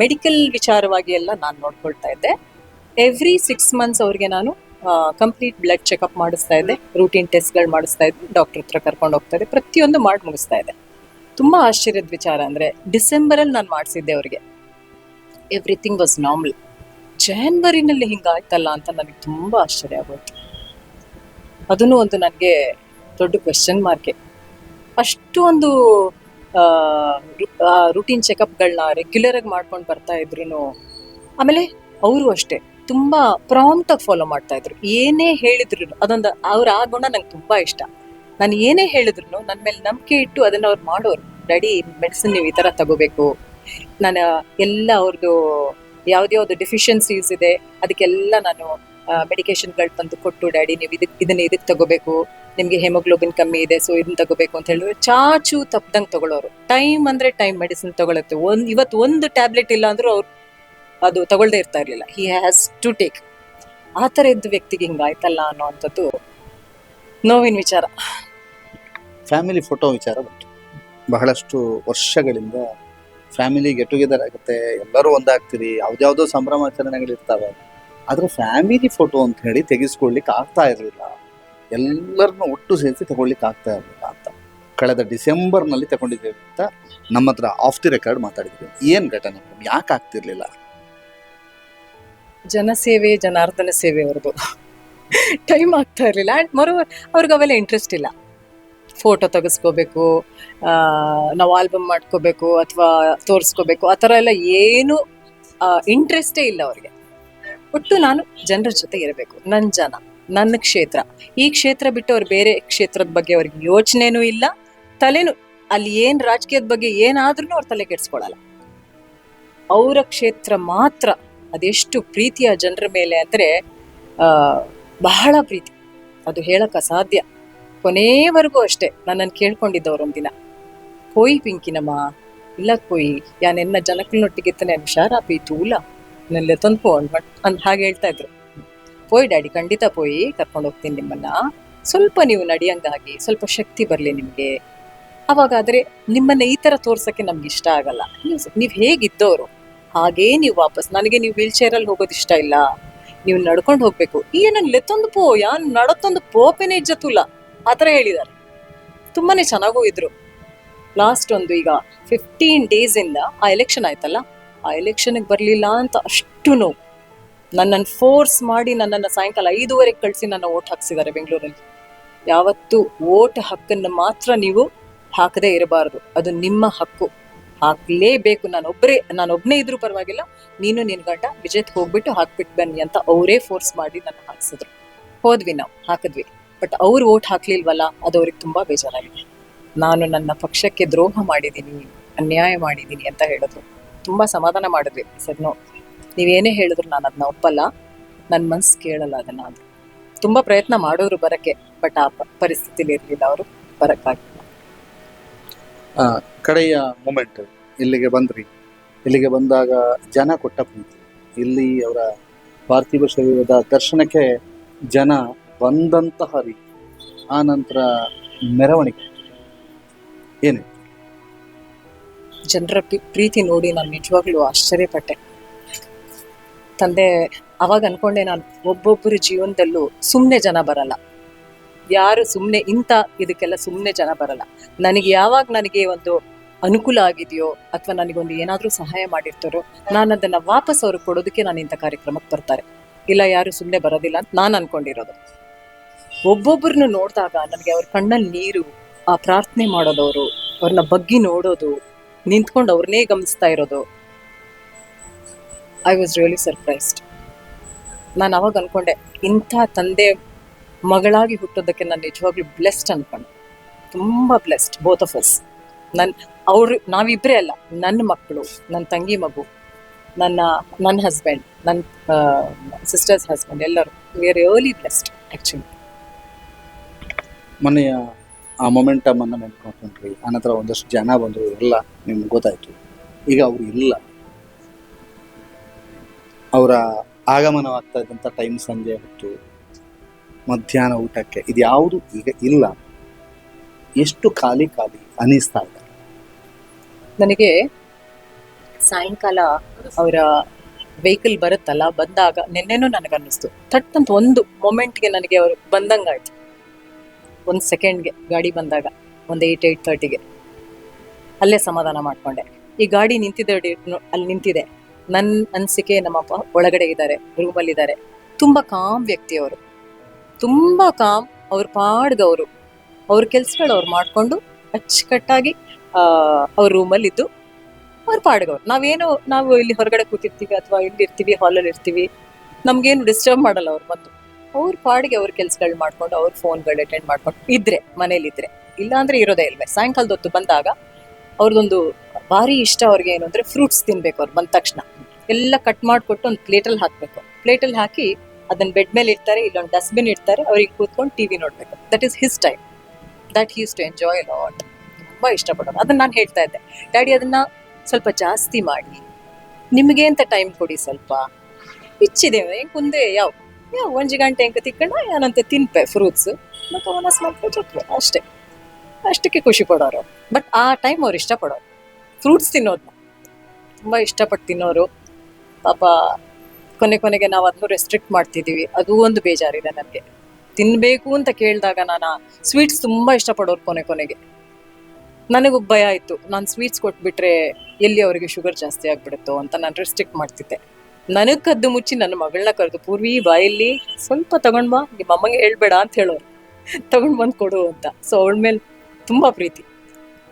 ಮೆಡಿಕಲ್ ವಿಚಾರವಾಗಿ ಎಲ್ಲ ನಾನು ನೋಡ್ಕೊಳ್ತಾ ಇದ್ದೆ. ಎವ್ರಿ ಸಿಕ್ಸ್ ಮಂತ್ಸ್ ಅವ್ರಿಗೆ ನಾನು ಕಂಪ್ಲೀಟ್ ಬ್ಲಡ್ ಚೆಕಪ್ ಮಾಡಿಸ್ತಾ ಇದ್ದೆ. ರೂಟೀನ್ ಟೆಸ್ಟ್ಗಳು ಮಾಡಿಸ್ತಾ ಇದ್ದೆ. ಡಾಕ್ಟರ್ ಹತ್ರ ಕರ್ಕೊಂಡು ಹೋಗ್ತಾ ಇದ್ದೆ. ಪ್ರತಿಯೊಂದು ಮಾಡಿ ಮುಗಿಸ್ತಾ ಇದ್ದೆ. ತುಂಬಾ ಆಶ್ಚರ್ಯದ ವಿಚಾರ ಅಂದ್ರೆ ಡಿಸೆಂಬರಲ್ಲಿ ನಾನು ಮಾಡಿಸಿದ್ದೆ ಅವ್ರಿಗೆ. ಎವ್ರಿಥಿಂಗ್ ವಾಸ್ ನಾರ್ಮಲ್ ಜಾನ್ವರಿನಲ್ಲಿ ಹಿಂಗಾಯ್ತಲ್ಲ ಅಂತ ನನಗೆ ತುಂಬಾ ಆಶ್ಚರ್ಯ ಆಗೋಯ್ತು. ಅದನ್ನು ಒಂದು ನನಗೆ ದೊಡ್ಡ ಕ್ವೆಶನ್ ಮಾರ್ಕೆ ಅಷ್ಟು ಒಂದು ರೂಟೀನ್ ಚೆಕಪ್ಗಳನ್ನ ರೆಗ್ಯುಲರ್ ಆಗಿ ಮಾಡ್ಕೊಂಡು ಬರ್ತಾ ಇದ್ರು ಆಮೇಲೆ ಅವರು ಅಷ್ಟೇ, ತುಂಬಾ ಪ್ರಾಂಪ್ಟ್ ಆಗಿ ಫಾಲೋ ಮಾಡ್ತಾ ಇದ್ರು. ಏನೇ ಹೇಳಿದ್ರು ಅದೊಂದು, ಅವ್ರ ಆ ಗುಣ ನಂಗೆ ತುಂಬಾ ಇಷ್ಟ. ನಾನು ಏನೇ ಹೇಳಿದ್ರು ನನ್ನ ಮೇಲೆ ನಂಬಿಕೆ ಇಟ್ಟು ಅದನ್ನ ಅವ್ರು ಮಾಡೋರು. ಡ್ಯಾಡಿ ಮೆಡಿಸಿನ್ ನೀವು ಈ ತರ ತಗೋಬೇಕು. ನಾನು ಎಲ್ಲ ಅವ್ರದ್ದು ಯಾವ್ದ್ಯಾವ್ದು ಡೆಫಿಷಿಯನ್ಸೀಸ್ ಇದೆ, ಅದಕ್ಕೆಲ್ಲ ನಾನು ಮೆಡಿಕೇಶನ್ಗಳು ತಂದು ಕೊಟ್ಟು, ಡ್ಯಾಡಿ ನೀವು ಇದಕ್ಕೆ ಇದನ್ನ ಇದಕ್ಕೆ ತಗೋಬೇಕು? ನಿಮಗೆ ಹೆಮೋಗ್ಲೋಬಿನ್ ಕಮ್ಮಿ ಇದೆ ಸೊ ಇದನ್ನ ತಗೋಬೇಕು? ಅಂತ ಹೇಳಿದ್ರೆ. ಚಾಚು ತಪ್ಪದಂಗೆ ತಗೊಳ್ಳೋರು ಟೈಮ್ ಅಂದ್ರೆ ಟೈಮ್ ಮೆಡಿಸಿನ್ ತಗೊಳತ್ತೆ. ಒಂದ್ ಇವತ್ತು ಒಂದು ಟ್ಯಾಬ್ಲೆಟ್ ಇಲ್ಲ ಅಂದ್ರೂ ಅವ್ರು ಅದು ತಗೊಳ್ದೇ ಇರ್ತಾ ಇರಲಿಲ್ಲ. ಹಿ ಹ್ಯಾಸ್ ಟು ಟೇಕ್ ಆ ಥರ ಇದ್ದ ವ್ಯಕ್ತಿಗೆ ಹಿಂಗಾಯ್ತಲ್ಲ ಅನ್ನೋವಂಥದ್ದು ನೋವಿನ ವಿಚಾರ. ಫ್ಯಾಮಿಲಿ ಫೋಟೋ ವಿಚಾರ ಬಂತು. ಬಹಳಷ್ಟು ವರ್ಷಗಳಿಂದ ಫ್ಯಾಮಿಲಿ ಗೆಟ್ ಟುಗೆದರ್ ಆಗುತ್ತೆ. ಎಲ್ಲರೂ ಒಂದಾಗ್ತೀರಿ. ಯಾವ್ದ್ಯಾವ್ದೋ ಸಂಭ್ರಮಾಚರಣೆಗಳಿರ್ತವೆ. ಆದ್ರೆ ಫ್ಯಾಮಿಲಿ ಫೋಟೋ ಅಂತ ಹೇಳಿ ತೆಗೆಸ್ಕೊಳ್ಲಿಕ್ಕೆ ಆಗ್ತಾ ಇರಲಿಲ್ಲ. ಎಲ್ಲರನ್ನ ಒಟ್ಟು ಸೇರಿಸಿ ತಗೊಳ್ಲಿಕ್ಕೆ ಆಗ್ತಾ ಇರಲಿಲ್ಲ ಅಂತ. ಕಳೆದ ಡಿಸೆಂಬರ್ನಲ್ಲಿ ತಗೊಂಡಿದ್ದೇವೆ ಅಂತ ನಮ್ಮ ಹತ್ರ ಆಫ್ ದಿ ರೆಕಾರ್ಡ್ ಮಾತಾಡಿದ್ವಿ ಏನ್ ಘಟನೆ? ಯಾಕೆ ಆಗ್ತಿರ್ಲಿಲ್ಲ? ಜನಸೇವೆ, ಜನಾರ್ದನ ಸೇವೆ ಅವ್ರದ್ದು. ಟೈಮ್ ಆಗ್ತಾ ಇರಲಿಲ್ಲ. ಆ್ಯಂಡ್ ಮರು ಅವ್ರಿಗೆ ಅವೆಲ್ಲ ಇಂಟ್ರೆಸ್ಟ್ ಇಲ್ಲ. ಫೋಟೋ ತೆಗೆಸ್ಕೋಬೇಕು ನಾವು ಆಲ್ಬಮ್ ಮಾಡ್ಕೋಬೇಕು ಅಥವಾ ತೋರಿಸ್ಕೋಬೇಕು, ಆ ಥರ ಎಲ್ಲ ಏನು ಇಂಟ್ರೆಸ್ಟೇ ಇಲ್ಲ ಅವ್ರಿಗೆ. ಒಟ್ಟು ನಾನು ಜನರ ಜೊತೆ ಇರಬೇಕು ನನ್ನ ಜನ, ನನ್ನ ಕ್ಷೇತ್ರ. ಈ ಕ್ಷೇತ್ರ ಬಿಟ್ಟು ಅವ್ರು ಬೇರೆ ಕ್ಷೇತ್ರದ ಬಗ್ಗೆ ಅವ್ರಿಗೆ ಯೋಚನೆನೂ ಇಲ್ಲ. ತಲೆನೂ, ಅಲ್ಲಿ ಏನು ರಾಜಕೀಯದ ಬಗ್ಗೆ ಏನಾದ್ರೂ ಅವ್ರ ತಲೆ ಕೆಡಿಸ್ಕೊಳ್ಳಲ್ಲ ಅವರ ಕ್ಷೇತ್ರ ಮಾತ್ರ ಅದೆಷ್ಟು ಪ್ರೀತಿಯ ಜನರ ಮೇಲೆ ಅಂದರೆ ಬಹಳ ಪ್ರೀತಿ. ಅದು ಹೇಳಕ್ ಅಸಾಧ್ಯ ಕೊನೆವರೆಗೂ ಅಷ್ಟೇ ನನ್ನನ್ನು ಕೇಳ್ಕೊಂಡಿದ್ದವ್ರು ಒಂದಿನ. ಪೋಯಿ ಪಿಂಕಿನಮ್ಮ, ಇಲ್ಲ ಕೊಯ್ ಯಾನೆನ್ನ ಜನಕ್ಕಳನ್ನೊಟ್ಟಿಗೆ ಹುಷಾರಾ ಹುಷಾರಾಪಿ ತೂಲ. ನೆಲ್ಲ ತಂದು ಪೋ ಅಂದ್ ಹಾಗೆ ಹೇಳ್ತಾ ಇದ್ರು. ಪೋಯ್ ಡ್ಯಾಡಿ, ಖಂಡಿತ ಪೋಯ್, ಕರ್ಕೊಂಡು ಹೋಗ್ತೀನಿ ನಿಮ್ಮನ್ನ. ಸ್ವಲ್ಪ ನೀವು ನಡಿಯಂಗಾಗಿ, ಸ್ವಲ್ಪ ಶಕ್ತಿ ಬರಲಿ ನಿಮಗೆ. ಅವಾಗಾದ್ರೆ ನಿಮ್ಮನ್ನ ಈ ತರ ತೋರ್ಸಕ್ಕೆ ನಮ್ಗೆ ಇಷ್ಟ ಆಗಲ್ಲ. ನೀವು ಹೇಗಿದ್ದವರು ಹಾಗೇ ನೀವು ವಾಪಸ್ ನನಗೆ ನೀವು ವೀಲ್ ಚೇರಲ್ಲಿ ಹೋಗೋದು ಇಷ್ಟ ಇಲ್ಲ. ನೀವು ನಡ್ಕೊಂಡು ಹೋಗ್ಬೇಕು. ಏನನ್ ಲೆತ್ತೊಂದು ಪೋ, ಯಾನ್ ನಡತ್ತೊಂದು ಪೋಪೆನೇ ಇಜ್ಜತುಲ್ಲ ಆ ಥರ ಹೇಳಿದ್ದಾರೆ ತುಂಬಾನೇ ಚೆನ್ನಾಗೂ ಇದ್ರು. ಲಾಸ್ಟ್ ಒಂದು ಈಗ ಫಿಫ್ಟೀನ್ ಡೇಸ್ ಇಂದ ಆ ಎಲೆಕ್ಷನ್ ಆಯ್ತಲ್ಲ ಆ ಎಲೆಕ್ಷನ್ಗೆ ಬರಲಿಲ್ಲ ಅಂತ ಅಷ್ಟು ನೋವು. ನನ್ನನ್ನು ಫೋರ್ಸ್ ಮಾಡಿ ನನ್ನನ್ನು ಸಾಯಂಕಾಲ ಐದೂವರೆಗೆ ಕಳಿಸಿ ನನ್ನ ಓಟ್ ಹಾಕ್ಸಿದ್ದಾರೆ ಬೆಂಗಳೂರಲ್ಲಿ. ಯಾವತ್ತು ಓಟ್ ಹಕ್ಕನ್ನು ಮಾತ್ರ ನೀವು ಹಾಕದೇ ಇರಬಾರದು. ಅದು ನಿಮ್ಮ ಹಕ್ಕು. ಹಾಕ್ಲೇಬೇಕು. ನಾನೊಬ್ಬರೇ ನಾನೊಬ್ಬನೇ ಇದ್ರೂ ಪರವಾಗಿಲ್ಲ. ನೀನು ನಿನ್ನ ಗಂಟ ವಿಜಯತ್ ಹೋಗ್ಬಿಟ್ಟು ಹಾಕ್ಬಿಟ್ಟು ಬನ್ನಿ ಅಂತ ಅವರೇ ಫೋರ್ಸ್ ಮಾಡಿ ನನ್ನ ಹಾಕ್ಸಿದ್ರು. ಹೋದ್ವಿ ನಾವು, ಹಾಕಿದ್ವಿ. ಬಟ್ ಅವ್ರು ಓಟ್ ಹಾಕ್ಲಿಲ್ವಲ್ಲ, ಅದು ಅವ್ರಿಗೆ ತುಂಬಾ ಬೇಜಾರಾಗಿದೆ. ನಾನು ನನ್ನ ಪಕ್ಷಕ್ಕೆ ದ್ರೋಹ ಮಾಡಿದ್ದೀನಿ, ಅನ್ಯಾಯ ಮಾಡಿದ್ದೀನಿ ಅಂತ ಹೇಳಿದ್ರು. ತುಂಬಾ ಸಮಾಧಾನ ಮಾಡಿದ್ವಿ ಸರ್ ನೋ ನೀವೇನೇ ಹೇಳಿದ್ರು ನಾನು ಅದನ್ನ ಒಪ್ಪಲ್ಲ. ನನ್ನ ಮನ್ಸು ಕೇಳಲ್ಲ ಅದನ್ನ ಅದು. ತುಂಬಾ ಪ್ರಯತ್ನ ಮಾಡೋರು ಬರಕ್ಕೆ ಬಟ್ ಆ ಪರಿಸ್ಥಿತಿಲಿ ಇರ್ಲಿಲ್ಲ ಅವರು ಆ, ಕಡೆಯ ಮೂಮೆಂಟ್ ಇಲ್ಲಿಗೆ ಬಂದ್ರಿ. ಇಲ್ಲಿಗೆ ಬಂದಾಗ ಜನ ಕೊಟ್ಟ ಪ್ರೀತಿ. ಇಲ್ಲಿ ಅವರ ಪಾರ್ಥಿವ ಶರೀರದ ದರ್ಶನಕ್ಕೆ ಜನ ಬಂದಂತಹ ರೀತಿ. ಆ ನಂತರ ಮೆರವಣಿಗೆ. ಏನು ಜನರ ಪ್ರೀತಿ ನೋಡಿ ನಾನು ನಿಜವಾಗ್ಲೂ ಆಶ್ಚರ್ಯಪಟ್ಟೆ. ತಂದೆ, ಅವಾಗ ಅನ್ಕೊಂಡೆ ನಾನು ಒಬ್ಬೊಬ್ಬರ ಜೀವನದಲ್ಲೂ ಸುಮ್ಮನೆ ಜನ ಬರಲ್ಲ. ಯಾರು ಸುಮ್ಮನೆ ಇಂಥ ಇದಕ್ಕೆಲ್ಲ ಸುಮ್ಮನೆ ಜನ ಬರಲ್ಲ. ನನಗೆ ಯಾವಾಗ ನನಗೆ ಒಂದು ಅನುಕೂಲ ಆಗಿದೆಯೋ ಅಥವಾ ನನಗೊಂದು ಏನಾದರೂ ಸಹಾಯ ಮಾಡಿರ್ತಾರೋ ನಾನು ಅದನ್ನ ವಾಪಸ್ ಅವ್ರಿಗೆ ಕೊಡೋದಕ್ಕೆ ನಾನು ಇಂಥ ಕಾರ್ಯಕ್ರಮಕ್ಕೆ ಬರ್ತಾರೆ. ಇಲ್ಲ, ಯಾರು ಸುಮ್ಮನೆ ಬರೋದಿಲ್ಲ ಅಂತ ನಾನು ಅನ್ಕೊಂಡಿರೋದು. ಒಬ್ಬೊಬ್ಬರನ್ನು ನೋಡಿದಾಗ ನನಗೆ ಅವ್ರ ಕಣ್ಣಲ್ಲಿ ನೀರು, ಆ ಪ್ರಾರ್ಥನೆ ಮಾಡೋದವರು, ಅವ್ರನ್ನ ಬಗ್ಗಿ ನೋಡೋದು ನಿಂತ್ಕೊಂಡು ಅವ್ರನ್ನೇ ಗಮನಿಸ್ತಾ ಇರೋದು. ಐ ವಾಸ್ ರಿಯಲಿ ಸರ್ಪ್ರೈಸ್ಡ್ ನಾನು ಅವಾಗ ಅನ್ಕೊಂಡೆ, ಇಂಥ ತಂದೆ ಮಗಳಾಗಿ ಹುಟ್ಟೋದಕ್ಕೆ ನಾನು ನಿಜವಾಗ್ಲೂ ಬ್ಲೆಸ್ಡ್ ಅನ್ಕೊಂಡೆ. ತುಂಬ ಬ್ಲೆಸ್ಡ್ ಬೋತ್ ಆಫ್ ಅಸ್ ನನ್ನ ಅವ್ರು ನಾವಿಬ್ಬರೇ ಅಲ್ಲ ನನ್ನ ಮಕ್ಕಳು ನನ್ನ ತಂಗಿ ಮಗು, ನನ್ನ ನನ್ನ ಹಸ್ಬೆಂಡ್ ನನ್ನ ಸಿಸ್ಟರ್ಸ್ ಹಸ್ಬೆಂಡ್ ಎಲ್ಲರೂ we are really blessed actually ಮೊನ್ನೆಯ ಆ ಮೊಮೆಂಟಮ್ ಅನ್ನ ನೆನ್ಕೊಂಡ್ರಿ ಆನಂತರ ಒಂದಷ್ಟು ಜನ ಬಂದರು ಎಲ್ಲ ನಿಮ್ಗೆ ಗೊತ್ತಾಯ್ತು. ಈಗ ಅವರು ಇಲ್ಲ. ಅವರ ಆಗಮನವಾಗ್ತಾ ಇದ್ದಂಥ ಟೈಮ್ ಸಂಜೆ ಹೊತ್ತು, ಮಧ್ಯಾಹ್ನ ಊಟಕ್ಕೆ ಇದ್ಯಾವುದು ಈಗ ಇಲ್ಲ. ಎಷ್ಟು ಖಾಲಿ ಖಾಲಿ ಅನಿಸ್ತಾ ಇದೆ. ನನಗೆ ಸಾಯಂಕಾಲ ಅವರ ವೆಹಿಕಲ್ ಬರುತ್ತಲ್ಲ, ಬಂದಾಗ ನಿನ್ನೆನೂ ನನಗನ್ನಿಸ್ತು. ಥಟ್ ಅಂತ ಒಂದು ಮೊಮೆಂಟ್ಗೆ ನನಗೆ ಅವರು ಬಂದಂಗಾಯ್ತು. ಒಂದು ಸೆಕೆಂಡ್ಗೆ ಗಾಡಿ ಬಂದಾಗ, ಒಂದು ಏಯ್ಟ್ ಏಯ್ಟ್ ತರ್ಟಿಗೆ ಅಲ್ಲೇ ಸಮಾಧಾನ ಮಾಡಿಕೊಂಡೆ. ಈ ಗಾಡಿ ನಿಂತಿದೆ ಅಲ್ಲಿ ನಿಂತಿದೆ. ನನ್ನ ಅನಿಸಿಕೆ ನಮ್ಮಪ್ಪ ಒಳಗಡೆ ಇದ್ದಾರೆ ರೂಮಲ್ಲಿದ್ದಾರೆ ತುಂಬ ಕಾಮ್ ವ್ಯಕ್ತಿ ಅವರು. ತುಂಬ ಕಾಮ್ ಅವ್ರ ಪಾಡ್ದವರು ಅವ್ರ. ಕೆಲ್ಸಗಳು ಅವ್ರು ಮಾಡಿಕೊಂಡು ಅಚ್ಚುಕಟ್ಟಾಗಿ ಅವ್ರ ರೂಮಲ್ಲಿದ್ದು ಅವ್ರ ಪಾಡ್ಗವ್ರು. ನಾವೇನು, ನಾವು ಇಲ್ಲಿ ಹೊರಗಡೆ ಕೂತಿರ್ತೀವಿ ಅಥವಾ ಇಲ್ಲಿ ಇರ್ತೀವಿ ಹಾಲಲ್ಲಿ ಇರ್ತೀವಿ ನಮ್ಗೇನು ಡಿಸ್ಟರ್ಬ್ ಮಾಡಲ್ಲ ಅವ್ರು ಮತ್ತು ಅವ್ರ ಪಾಡಿಗೆ ಅವ್ರ ಕೆಲ್ಸಗಳು ಮಾಡ್ಕೊಂಡು ಅವ್ರ ಫೋನ್ಗಳು ಅಟೆಂಡ್ ಮಾಡ್ಕೊಂಡು ಇದ್ರೆ ಮನೇಲಿ ಇದ್ರೆ ಇಲ್ಲ ಇರೋದೇ ಇಲ್ವೇ. ಸಾಯಂಕಾಲದ ಹೊತ್ತು ಬಂದಾಗ ಅವ್ರದ್ದೊಂದು ಭಾರಿ ಇಷ್ಟ ಅವ್ರಿಗೆ ಏನು ಅಂದ್ರೆ ಫ್ರೂಟ್ಸ್ ತಿನ್ಬೇಕು ಅವ್ರು ಬಂದ ತಕ್ಷಣ. ಎಲ್ಲ ಕಟ್ ಮಾಡಿಕೊಟ್ಟು ಒಂದು ಪ್ಲೇಟಲ್ಲಿ ಹಾಕ್ಬೇಕು. ಪ್ಲೇಟಲ್ಲಿ ಹಾಕಿ ಅದನ್ನ ಬೆಡ್ ಮೇಲೆ ಇಡ್ತಾರೆ, ಇಲ್ಲೊಂದು ಡಸ್ಟ್ಬಿನ್ ಇಡ್ತಾರೆ, ಅವ್ರಿಗೆ ಕೂತ್ಕೊಂಡು ಟಿವಿ ನೋಡ್ಬೇಕು. That is his time that he's to enjoy lot ತುಂಬ ಇಷ್ಟಪಡೋರು. ಅದನ್ನ ನಾನು ಹೇಳ್ತಾ ಇದ್ದೆ. ಡ್ಯಾಡಿ ಅದನ್ನ ಸ್ವಲ್ಪ ಜಾಸ್ತಿ ಮಾಡಿ. ನಿಮಗೆ ಅಂತ ಟೈಮ್ ಕೊಡಿ ಸ್ವಲ್ಪ. ಹೆಚ್ಚಿದೆ ಹೆಂಗ್ ಮುಂದೆ ಯಾವ? ಯಾವ ಒಂಜಿ ಗಂಟೆ ಹೆಂಗೆ ತಿಕ್ಕೊಂಡ ಏನಂತ ತಿನ್ಪೆ ಫ್ರೂಟ್ಸ್ ಮತ್ತು ಒನಸ್ ಮಾಡ್ಕೊಂಡು ಅಷ್ಟೇ. ಅಷ್ಟಕ್ಕೆ ಖುಷಿ ಪಡೋರು. ಬಟ್ ಆ ಟೈಮ್ ಅವ್ರು ಇಷ್ಟಪಡೋರು. ಫ್ರೂಟ್ಸ್ ತಿನ್ನೋದನ್ನ ತುಂಬ ಇಷ್ಟಪಟ್ಟು ತಿನ್ನೋರು. ಪಾಪ ಕೊನೆ ಕೊನೆಗೆ ನಾವು ಅದನ್ನು ರೆಸ್ಟ್ರಿಕ್ಟ್ ಮಾಡ್ತಿದ್ದೀವಿ. ಅದು ಒಂದು ಬೇಜಾರಿದೆ ನನಗೆ. ತಿನ್ನಬೇಕು ಅಂತ ಕೇಳಿದಾಗ ನಾನು ಸ್ವೀಟ್ಸ್ ತುಂಬ ಇಷ್ಟಪಡೋರು ಕೊನೆ ಕೊನೆಗೆ. ನನಗೂ ಭಯ ಆಯಿತು. ನಾನು ಸ್ವೀಟ್ಸ್ ಕೊಟ್ಬಿಟ್ರೆ ಎಲ್ಲಿ ಅವರಿಗೆ ಶುಗರ್ ಜಾಸ್ತಿ ಆಗ್ಬಿಡುತ್ತೋ ಅಂತ ನಾನು ರೆಸ್ಟ್ರಿಕ್ಟ್ ಮಾಡ್ತಿದ್ದೆ. ನನಗೆ ಕದ್ದು ಮುಚ್ಚಿ ನನ್ನ ಮಗಳನ್ನ ಕರೆದು, ಪೂರ್ವಿ, ಬಾಯಲ್ಲಿ ಸ್ವಲ್ಪ ತಗೊಂಡ್ ಬಾ ನಿಮ್ಮ ಅಮ್ಮಂಗೆ ಹೇಳ್ಬೇಡ ಅಂತ ಹೇಳೋರು. ತಗೊಂಡ್ ಬಂದು ಕೊಡು ಅಂತ. ಸೊ ಅವಳ ಮೇಲೆ ತುಂಬ ಪ್ರೀತಿ,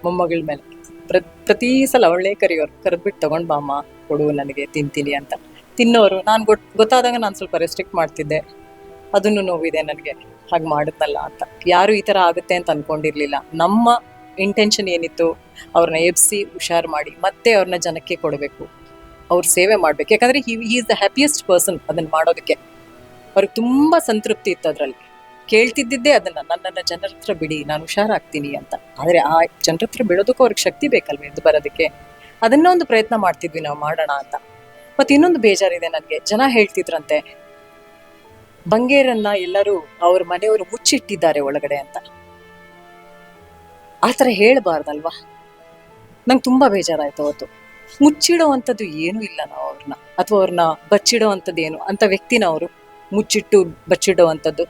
ಮೊಮ್ಮಗಳ ಮೇಲೆ. ಪ್ರ, ಪ್ರತಿ ಸಲ ಅವಳೇ ಕರೆಯೋರು ಕರೆದ್ಬಿಟ್ಟು ತಗೊಂಡ್ ಬಾ ಅಮ್ಮ, ಕೊಡು ನನಗೆ, ತಿಂತೀನಿ ಅಂತ. ತಿನ್ನೋರು, ನಾನು ಗೊತ್, ಗೊತ್ತಾದಾಗ ನಾನು ಸ್ವಲ್ಪ ರೆಸ್ಟ್ರಿಕ್ಟ್ ಮಾಡ್ತಿದ್ದೆ. ಅದನ್ನು ನೋವಿದೆ ನನಗೆ, ಹಾಗೆ ಮಾಡುತ್ತಲ್ಲ ಅಂತ. ಯಾರು ಈ ಥರ ಆಗುತ್ತೆ ಅಂತ ಅನ್ಕೊಂಡಿರ್ಲಿಲ್ಲ. ನಮ್ಮ ಇಂಟೆನ್ಷನ್ ಏನಿತ್ತು, ಅವ್ರನ್ನ ಎಬ್ಸಿ, ಹುಷಾರು ಮಾಡಿ ಮತ್ತೆ ಅವ್ರನ್ನ ಜನಕ್ಕೆ ಕೊಡಬೇಕು. ಅವ್ರ ಸೇವೆ ಮಾಡ್ಬೇಕು. ಯಾಕಂದ್ರೆ he is the happiest person ಅದನ್ನ ಮಾಡೋದಕ್ಕೆ. ಅವ್ರಿಗೆ ತುಂಬಾ ಸಂತೃಪ್ತಿ ಇತ್ತು ಅದ್ರಲ್ಲಿ. ಕೇಳ್ತಿದ್ದಿದ್ದೇ ಅದನ್ನ, ನನ್ನನ್ನ ಜನರ ಹತ್ರ ಬಿಡಿ, ನಾನು ಹುಷಾರಾಗ್ತೀನಿ ಅಂತ. ಆದ್ರೆ ಆ ಜನರ ಹತ್ರ ಬಿಡೋದಕ್ಕೂ ಅವ್ರಿಗೆ ಶಕ್ತಿ ಬೇಕಲ್ವೇ ಎದ್ದು ಬರೋದಕ್ಕೆ? ಅದನ್ನ ಒಂದು ಪ್ರಯತ್ನ ಮಾಡ್ತಿದ್ವಿ ನಾವು ಮಾಡೋಣ ಅಂತ. ಮತ್ತೆ ಇನ್ನೊಂದು ಬೇಜಾರಿದೆ ನನಗೆ. ಜನ ಹೇಳ್ತಿದ್ರಂತೆ, ಬಂಗೇರನ್ನ ಎಲ್ಲರೂ ಅವ್ರ ಮನೆಯವರು ಮುಚ್ಚಿಟ್ಟಿದ್ದಾರೆ ಒಳಗಡೆ ಅಂತ. ಆ ಥರ ಹೇಳ್ಬಾರ್ದಲ್ವಾ? ನಂಗೆ ತುಂಬಾ ಬೇಜಾರಾಯ್ತು ಅವತ್ತು. ಮುಚ್ಚಿಡೋ ಅಂಥದ್ದು ಏನೂ ಇಲ್ಲ ನಾವು ಅವ್ರನ್ನ. ಅಥವಾ ಅವ್ರನ್ನ ಬಚ್ಚಿಡುವಂಥದ್ದು ಏನು ಅಂತ ವ್ಯಕ್ತಿನ ಅವರು ಮುಚ್ಚಿಟ್ಟು ಬಚ್ಚಿಡುವಂಥದ್ದು.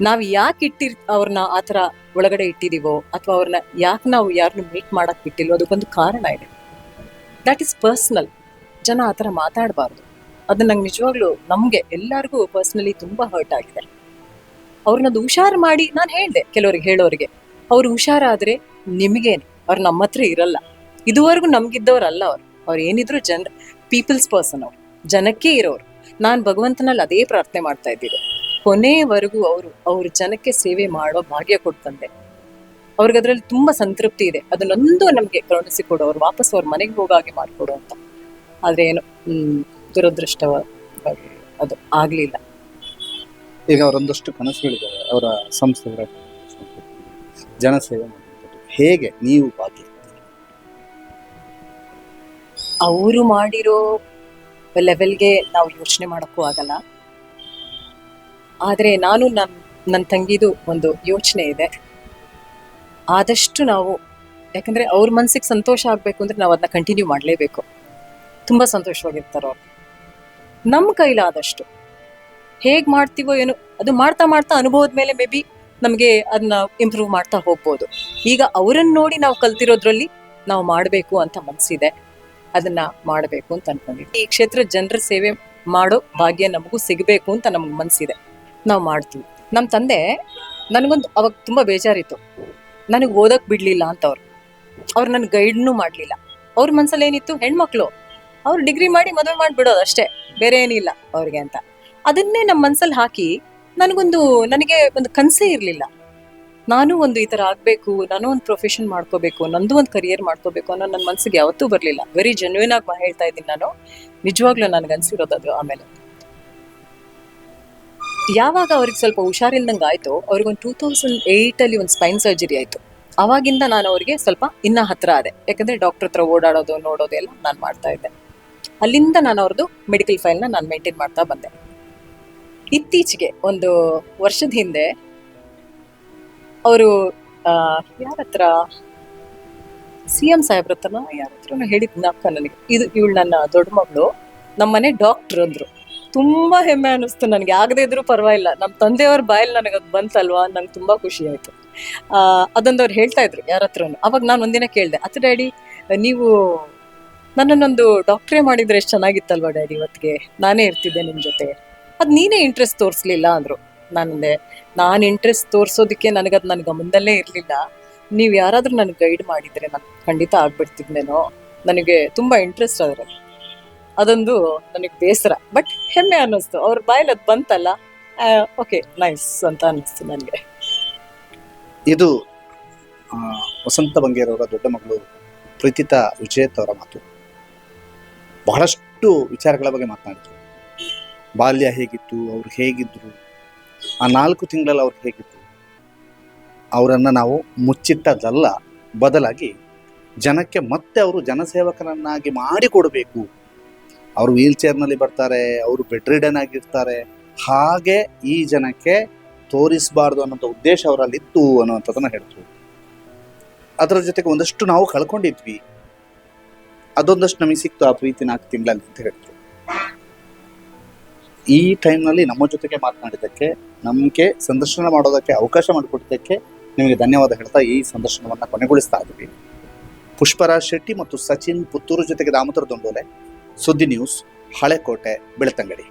ನಾವು ಯಾಕೆ ಇಟ್ಟಿರ್, ಅವ್ರನ್ನ ಆ ಥರ ಒಳಗಡೆ ಇಟ್ಟಿದೀವೋ ಅಥವಾ ಅವ್ರನ್ನ ಯಾಕೆ ನಾವು ಯಾರನ್ನು ಮೀಟ್ ಮಾಡಕ್ ಬಿಟ್ಟಿಲ್ವೋ ಅದಕ್ಕೊಂದು ಕಾರಣ ಇದೆ. ದ್ಯಾಟ್ ಈಸ್ ಪರ್ಸ್ನಲ್ ಜನ ಆ ಥರ ಮಾತಾಡಬಾರ್ದು. ಅದು ನಂಗೆ ನಿಜವಾಗ್ಲೂ ನಮಗೆ ಎಲ್ಲರಿಗೂ ಪರ್ಸ್ನಲಿ ತುಂಬ ಹರ್ಟ್ ಆಗಿದೆ. ಅವ್ರನ್ನದು ಹುಷಾರು ಮಾಡಿ ನಾನು ಹೇಳಿದೆ ಕೆಲವರಿಗೆ ಹೇಳೋರಿಗೆ. ಅವ್ರು ಹುಷಾರಾದರೆ ನಿಮಗೇನು. ಅವ್ರು ನಮ್ಮ ಹತ್ರ ಇರಲ್ಲ. ಇದುವರೆಗೂ ನಮ್ಗಿದ್ದವ್ರಲ್ಲ ಅವ್ರು. ಅವ್ರು ಏನಿದ್ರು ಜನ ಪೀಪಲ್ಸ್ ಪರ್ಸನ್ ಅವ್ರು. ಜನಕ್ಕೆ ಇರೋರು. ನಾನು ಭಗವಂತನಲ್ಲಿ ಅದೇ ಪ್ರಾರ್ಥನೆ ಮಾಡ್ತಾ ಇದ್ದೀವಿ ಕೊನೆಯವರೆಗೂ ಅವರು, ಅವ್ರ ಜನಕ್ಕೆ ಸೇವೆ ಮಾಡೋ ಭಾಗ್ಯ ಕೊಡ್ತಂದೆ ಅವ್ರಿಗೆ ಅದರಲ್ಲಿ ತುಂಬಾ ಸಂತೃಪ್ತಿ ಇದೆ. ಅದನ್ನೊಂದು ನಮಗೆ ಕರುಣಿಸಿ ಕೊಡು. ಅವ್ರು ವಾಪಸ್ ಅವ್ರ ಮನೆಗೆ ಹೋಗಾಗೆ ಮಾಡಿಕೊಡು ಅಂತ. ಆದ್ರೆ ಏನು, ಹ್ಮ್ ಅದು ಆಗ್ಲಿಲ್ಲ. ಈಗ ಅವರೊಂದಷ್ಟು ಕನಸುಗಳಿದ್ದಾವೆ. ಅವರ ಸಂಸ್ಥೆಗಳ ಜನಸೇವೆ ಹೇಗೆ? ನೀವು ಭಾಗ್ಯ. ಅವರು ಮಾಡಿರೋ ಲೆವೆಲ್ಗೆ ನಾವು ಯೋಚನೆ ಮಾಡೋಕ್ಕೂ ಆಗಲ್ಲ. ಆದರೆ ನಾನು ನನ್ನ ನನ್ನ ತಂಗಿದು ಒಂದು ಯೋಚನೆ ಇದೆ. ಆದಷ್ಟು ನಾವು, ಯಾಕಂದರೆ ಅವ್ರ ಮನಸ್ಸಿಗೆ ಸಂತೋಷ ಆಗಬೇಕು ಅಂದರೆ ನಾವು ಅದನ್ನ ಕಂಟಿನ್ಯೂ ಮಾಡಲೇಬೇಕು. ತುಂಬ ಸಂತೋಷವಾಗಿರ್ತಾರೋ ನಮ್ಮ ಕೈಲಾದಷ್ಟು. ಹೇಗೆ ಮಾಡ್ತೀವೋ ಏನೋ, ಅದು ಮಾಡ್ತಾ ಮಾಡ್ತಾ ಅನುಭವದ ಮೇಲೆ ಮೇ ಬಿ ನಮಗೆ ಅದನ್ನ ಇಂಪ್ರೂವ್ ಮಾಡ್ತಾ ಹೋಗ್ಬೋದು. ಈಗ ಅವರನ್ನು ನೋಡಿ ನಾವು ಕಲ್ತಿರೋದ್ರಲ್ಲಿ ನಾವು ಮಾಡಬೇಕು ಅಂತ ಮನಸ್ಸಿದೆ ಅದನ್ನ ಮಾಡಬೇಕು ಅಂತ ಅನ್ಕೊಂಡಿದ್ವಿ. ಈ ಕ್ಷೇತ್ರ ಜನರ ಸೇವೆ ಮಾಡೋ ಭಾಗ್ಯ ನಮಗೂ ಸಿಗಬೇಕು ಅಂತ ನಮ್ಗೆ ಮನಸ್ಸಿದೆ ನಾವು ಮಾಡ್ತೀವಿ. ನಮ್ಮ ತಂದೆ ನನಗೊಂದು ಅವಾಗ ತುಂಬ ಬೇಜಾರಿತ್ತು. ನನಗೆ ಓದಕ್ಕೆ ಬಿಡಲಿಲ್ಲ ಅಂತ ಅವ್ರು ಅವ್ರು ನನ್ನ ಗೈಡ್ನೂ ಮಾಡಲಿಲ್ಲ. ಅವ್ರ ಮನಸ್ಸಲ್ಲಿ ಏನಿತ್ತು? ಹೆಣ್ಮಕ್ಳು. ಅವ್ರು ಡಿಗ್ರಿ ಮಾಡಿ ಮದುವೆ ಮಾಡಿಬಿಡೋದು ಅಷ್ಟೇ. ಬೇರೆ ಏನಿಲ್ಲ ಅವ್ರಿಗೆ ಅಂತ. ಅದನ್ನೇ ನಮ್ಮ ಮನಸ್ಸಲ್ಲಿ ಹಾಕಿ ನನಗೊಂದು, ನನಗೆ ಒಂದು ಕನಸೇ ಇರಲಿಲ್ಲ. ನಾನು ಒಂದು ಈ ತರ ಆಗಬೇಕು, ನಾನು ಒಂದು ಪ್ರೊಫೆಷನ್ ಮಾಡ್ಕೋಬೇಕು, ನಂದು ಒಂದು ಕರಿಯರ್ ಮಾಡ್ಕೋಬೇಕು ಅನ್ನೋ ನನ್ನ ಮನಸ್ಸಿಗೆ ಯಾವತ್ತೂ ಬರಲಿಲ್ಲ. ವೆರಿ ಜೆನ್ಯೂನ್ ಆಗಿ ಹೇಳ್ತಾ ಇದ್ದೀನಿ ನಾನು. ನಿಜವಾಗ್ಲೂ ನನಗೆ ಅನ್ಸಿರೋದು ಅದು ಆಮೇಲೆ. ಯಾವಾಗ ಅವ್ರಿಗೆ ಸ್ವಲ್ಪ ಹುಷಾರಿಲ್ದಂಗೆ ಆಯಿತು ಅವ್ರಿಗೊಂದು ಟೂ ತೌಸಂಡ್ ಏಯ್ಟಲ್ಲಿ ಒಂದು ಸ್ಪೈನ್ ಸರ್ಜರಿ ಆಯಿತು. ಅವಾಗಿಂದ ನಾನು ಅವರಿಗೆ ಸ್ವಲ್ಪ ಇನ್ನ ಹತ್ರ ಆದೆ. ಯಾಕಂದ್ರೆ ಡಾಕ್ಟರ್ ಹತ್ರ ಓಡಾಡೋದು, ನೋಡೋದು ಎಲ್ಲ ನಾನು ಮಾಡ್ತಾ ಇದ್ದೆ. ಅಲ್ಲಿಂದ ನಾನು ಅವ್ರದ್ದು ಮೆಡಿಕಲ್ ಫೈಲ್ನ ನಾನು ಮೇಂಟೈನ್ ಮಾಡ್ತಾ ಬಂದೆ. ಇತ್ತೀಚೆಗೆ ಒಂದು ವರ್ಷದ ಹಿಂದೆ ಅವರು ಯಾರ ಹತ್ರ ಸಿ ಎಂ ಸಾಹೇಬ್ರ ಹತ್ರನ? ಯಾರ ಹೇಳಿದ್ ಜ್ಞಾಪಕ ನನಗೆ. ಇದು ಇವಳು ನನ್ನ ದೊಡ್ಡ ಮಗಳು. ನಮ್ಮನೆ ಡಾಕ್ಟರ್ ಅಂದ್ರು. ತುಂಬಾ ಹೆಮ್ಮೆ ಅನಿಸ್ತು ನನಗೆ. ಆಗದೆ ಇದ್ರೂ ಪರವಾಗಿಲ್ಲ. ನಮ್ಮ ತಂದೆಯವ್ರ ಬಾಯಲ್ಲಿ ನನಗೆ ಅದು ಬಂತಲ್ವಾ? ನಂಗೆ ತುಂಬಾ ಖುಷಿ ಆಯ್ತು. ಅದೊಂದು ಅವ್ರು ಹೇಳ್ತಾ ಇದ್ರು ಯಾರ ಅವಾಗ ನಾನು ಒಂದಿನ ಕೇಳಿದೆ, ಅತ್ತ ಡ್ಯಾಡಿ, ನೀವು ನನ್ನನ್ನೊಂದು ಡಾಕ್ಟ್ರೇ ಮಾಡಿದ್ರೆ ಎಷ್ಟು ಚೆನ್ನಾಗಿತ್ತಲ್ವಾ ಡ್ಯಾಡಿ ಇವತ್ತಿಗೆ ನಾನೇ ಇರ್ತಿದ್ದೆ ನಿಮ್ಮ ಜೊತೆ. ಅದ್ ನೀನೇ ಇಂಟ್ರೆಸ್ಟ್ ತೋರಿಸ್ಲಿಲ್ಲ ಅಂದ್ರು. ನಾನಂದೆ ನಾನು ಇಂಟ್ರೆಸ್ಟ್ ತೋರಿಸೋದಕ್ಕೆ ನನಗದು ನನ್ನ ಗಮನದಲ್ಲೇ ಇರಲಿಲ್ಲ. ನೀವು ಯಾರಾದ್ರೂ ನನಗೆ ಗೈಡ್ ಮಾಡಿದ್ರೆ ನಾನು ಖಂಡಿತ ಆಗ್ಬಿಡ್ತಿದ್ನೇನೋ ನನಗೆ ತುಂಬಾ ಇಂಟ್ರೆಸ್ಟ್ ಅದರಲ್ಲಿ ಅದೊಂದು ನನಗೆ ಬೇಸರ. ಬಟ್ ಹೆಮ್ಮೆ ಅನ್ನಿಸ್ತು. ಅವ್ರ ಬಾಯಲ್ಲಿ ಅದು ಬಂತಲ್ಲ. ಓಕೆ ನೈಸ್ ಅಂತ ಅನ್ನಿಸ್ತು ನನಗೆ. ಇದು ವಸಂತ ಬಂಗೇರವರ ದೊಡ್ಡ ಮಗಳು ಪ್ರೀತಿತಾ ವಿಜೇತ್ ಅವರ ಮಾತು. ಬಹಳಷ್ಟು ವಿಚಾರಗಳ ಬಗ್ಗೆ ಮಾತನಾಡಿದ್ರು. ಬಾಲ್ಯ ಹೇಗಿತ್ತು, ಅವ್ರು ಹೇಗಿದ್ರು ಆ ನಾಲ್ಕು ತಿಂಗಳಲ್ಲಿ ಅವ್ರು ಹೇಗಿತ್ತು ಅವರನ್ನು ನಾವು ಮುಚ್ಚಿಟ್ಟದಲ್ಲ ಬದಲಾಗಿ ಜನಕ್ಕೆ ಮತ್ತೆ ಅವರು ಜನಸೇವಕರನ್ನಾಗಿ ಮಾಡಿಕೊಡಬೇಕು. ಅವರು ವೀಲ್ ಚೇರ್ನಲ್ಲಿ ಬರ್ತಾರೆ, ಅವರು ಬೆಡ್ ರಿಡನ್ ಆಗಿರ್ತಾರೆ. ಹಾಗೆ ಈ ಜನಕ್ಕೆ ತೋರಿಸಬಾರ್ದು ಅನ್ನೋಂಥ ಉದ್ದೇಶ ಅವರಲ್ಲಿತ್ತು ಅನ್ನೋಂಥದ್ದನ್ನು ಹೇಳ್ತು ಅದರ ಜೊತೆಗೆ ಒಂದಷ್ಟು ನಾವು ಕಳ್ಕೊಂಡಿದ್ವಿ. ಅದೊಂದಷ್ಟು ನಮಗೆ ಸಿಕ್ತು ಆ ಪ್ರೀತಿ ನಾಲ್ಕು ತಿಂಗಳಲ್ಲಿ ಅಂತ ಹೇಳ್ತು ಈ ಟೈಮ್ನಲ್ಲಿ ನಮ್ಮ ಜೊತೆಗೆ ಮಾತನಾಡಿದ್ದಕ್ಕೆ, ನಮಗೆ ಸಂದರ್ಶನ ಮಾಡೋದಕ್ಕೆ ಅವಕಾಶ ಮಾಡಿಕೊಟ್ಟಿದ್ದಕ್ಕೆ ನಿಮಗೆ ಧನ್ಯವಾದ ಹೇಳ್ತಾ ಈ ಸಂದರ್ಶನವನ್ನು ಕೊನೆಗೊಳಿಸ್ತಾ ಇದ್ದೀವಿ. ಪುಷ್ಪರಾಜ್ ಶೆಟ್ಟಿ ಮತ್ತು ಸಚಿನ್ ಪುತ್ತೂರು ಜೊತೆಗೆ ದಾಮೋದರ ದೊಂಡೋಲೆ, ಸುದ್ದಿ ನ್ಯೂಸ್, ಹಳೆಕೋಟೆ, ಬೆಳ್ತಂಗಡಿ.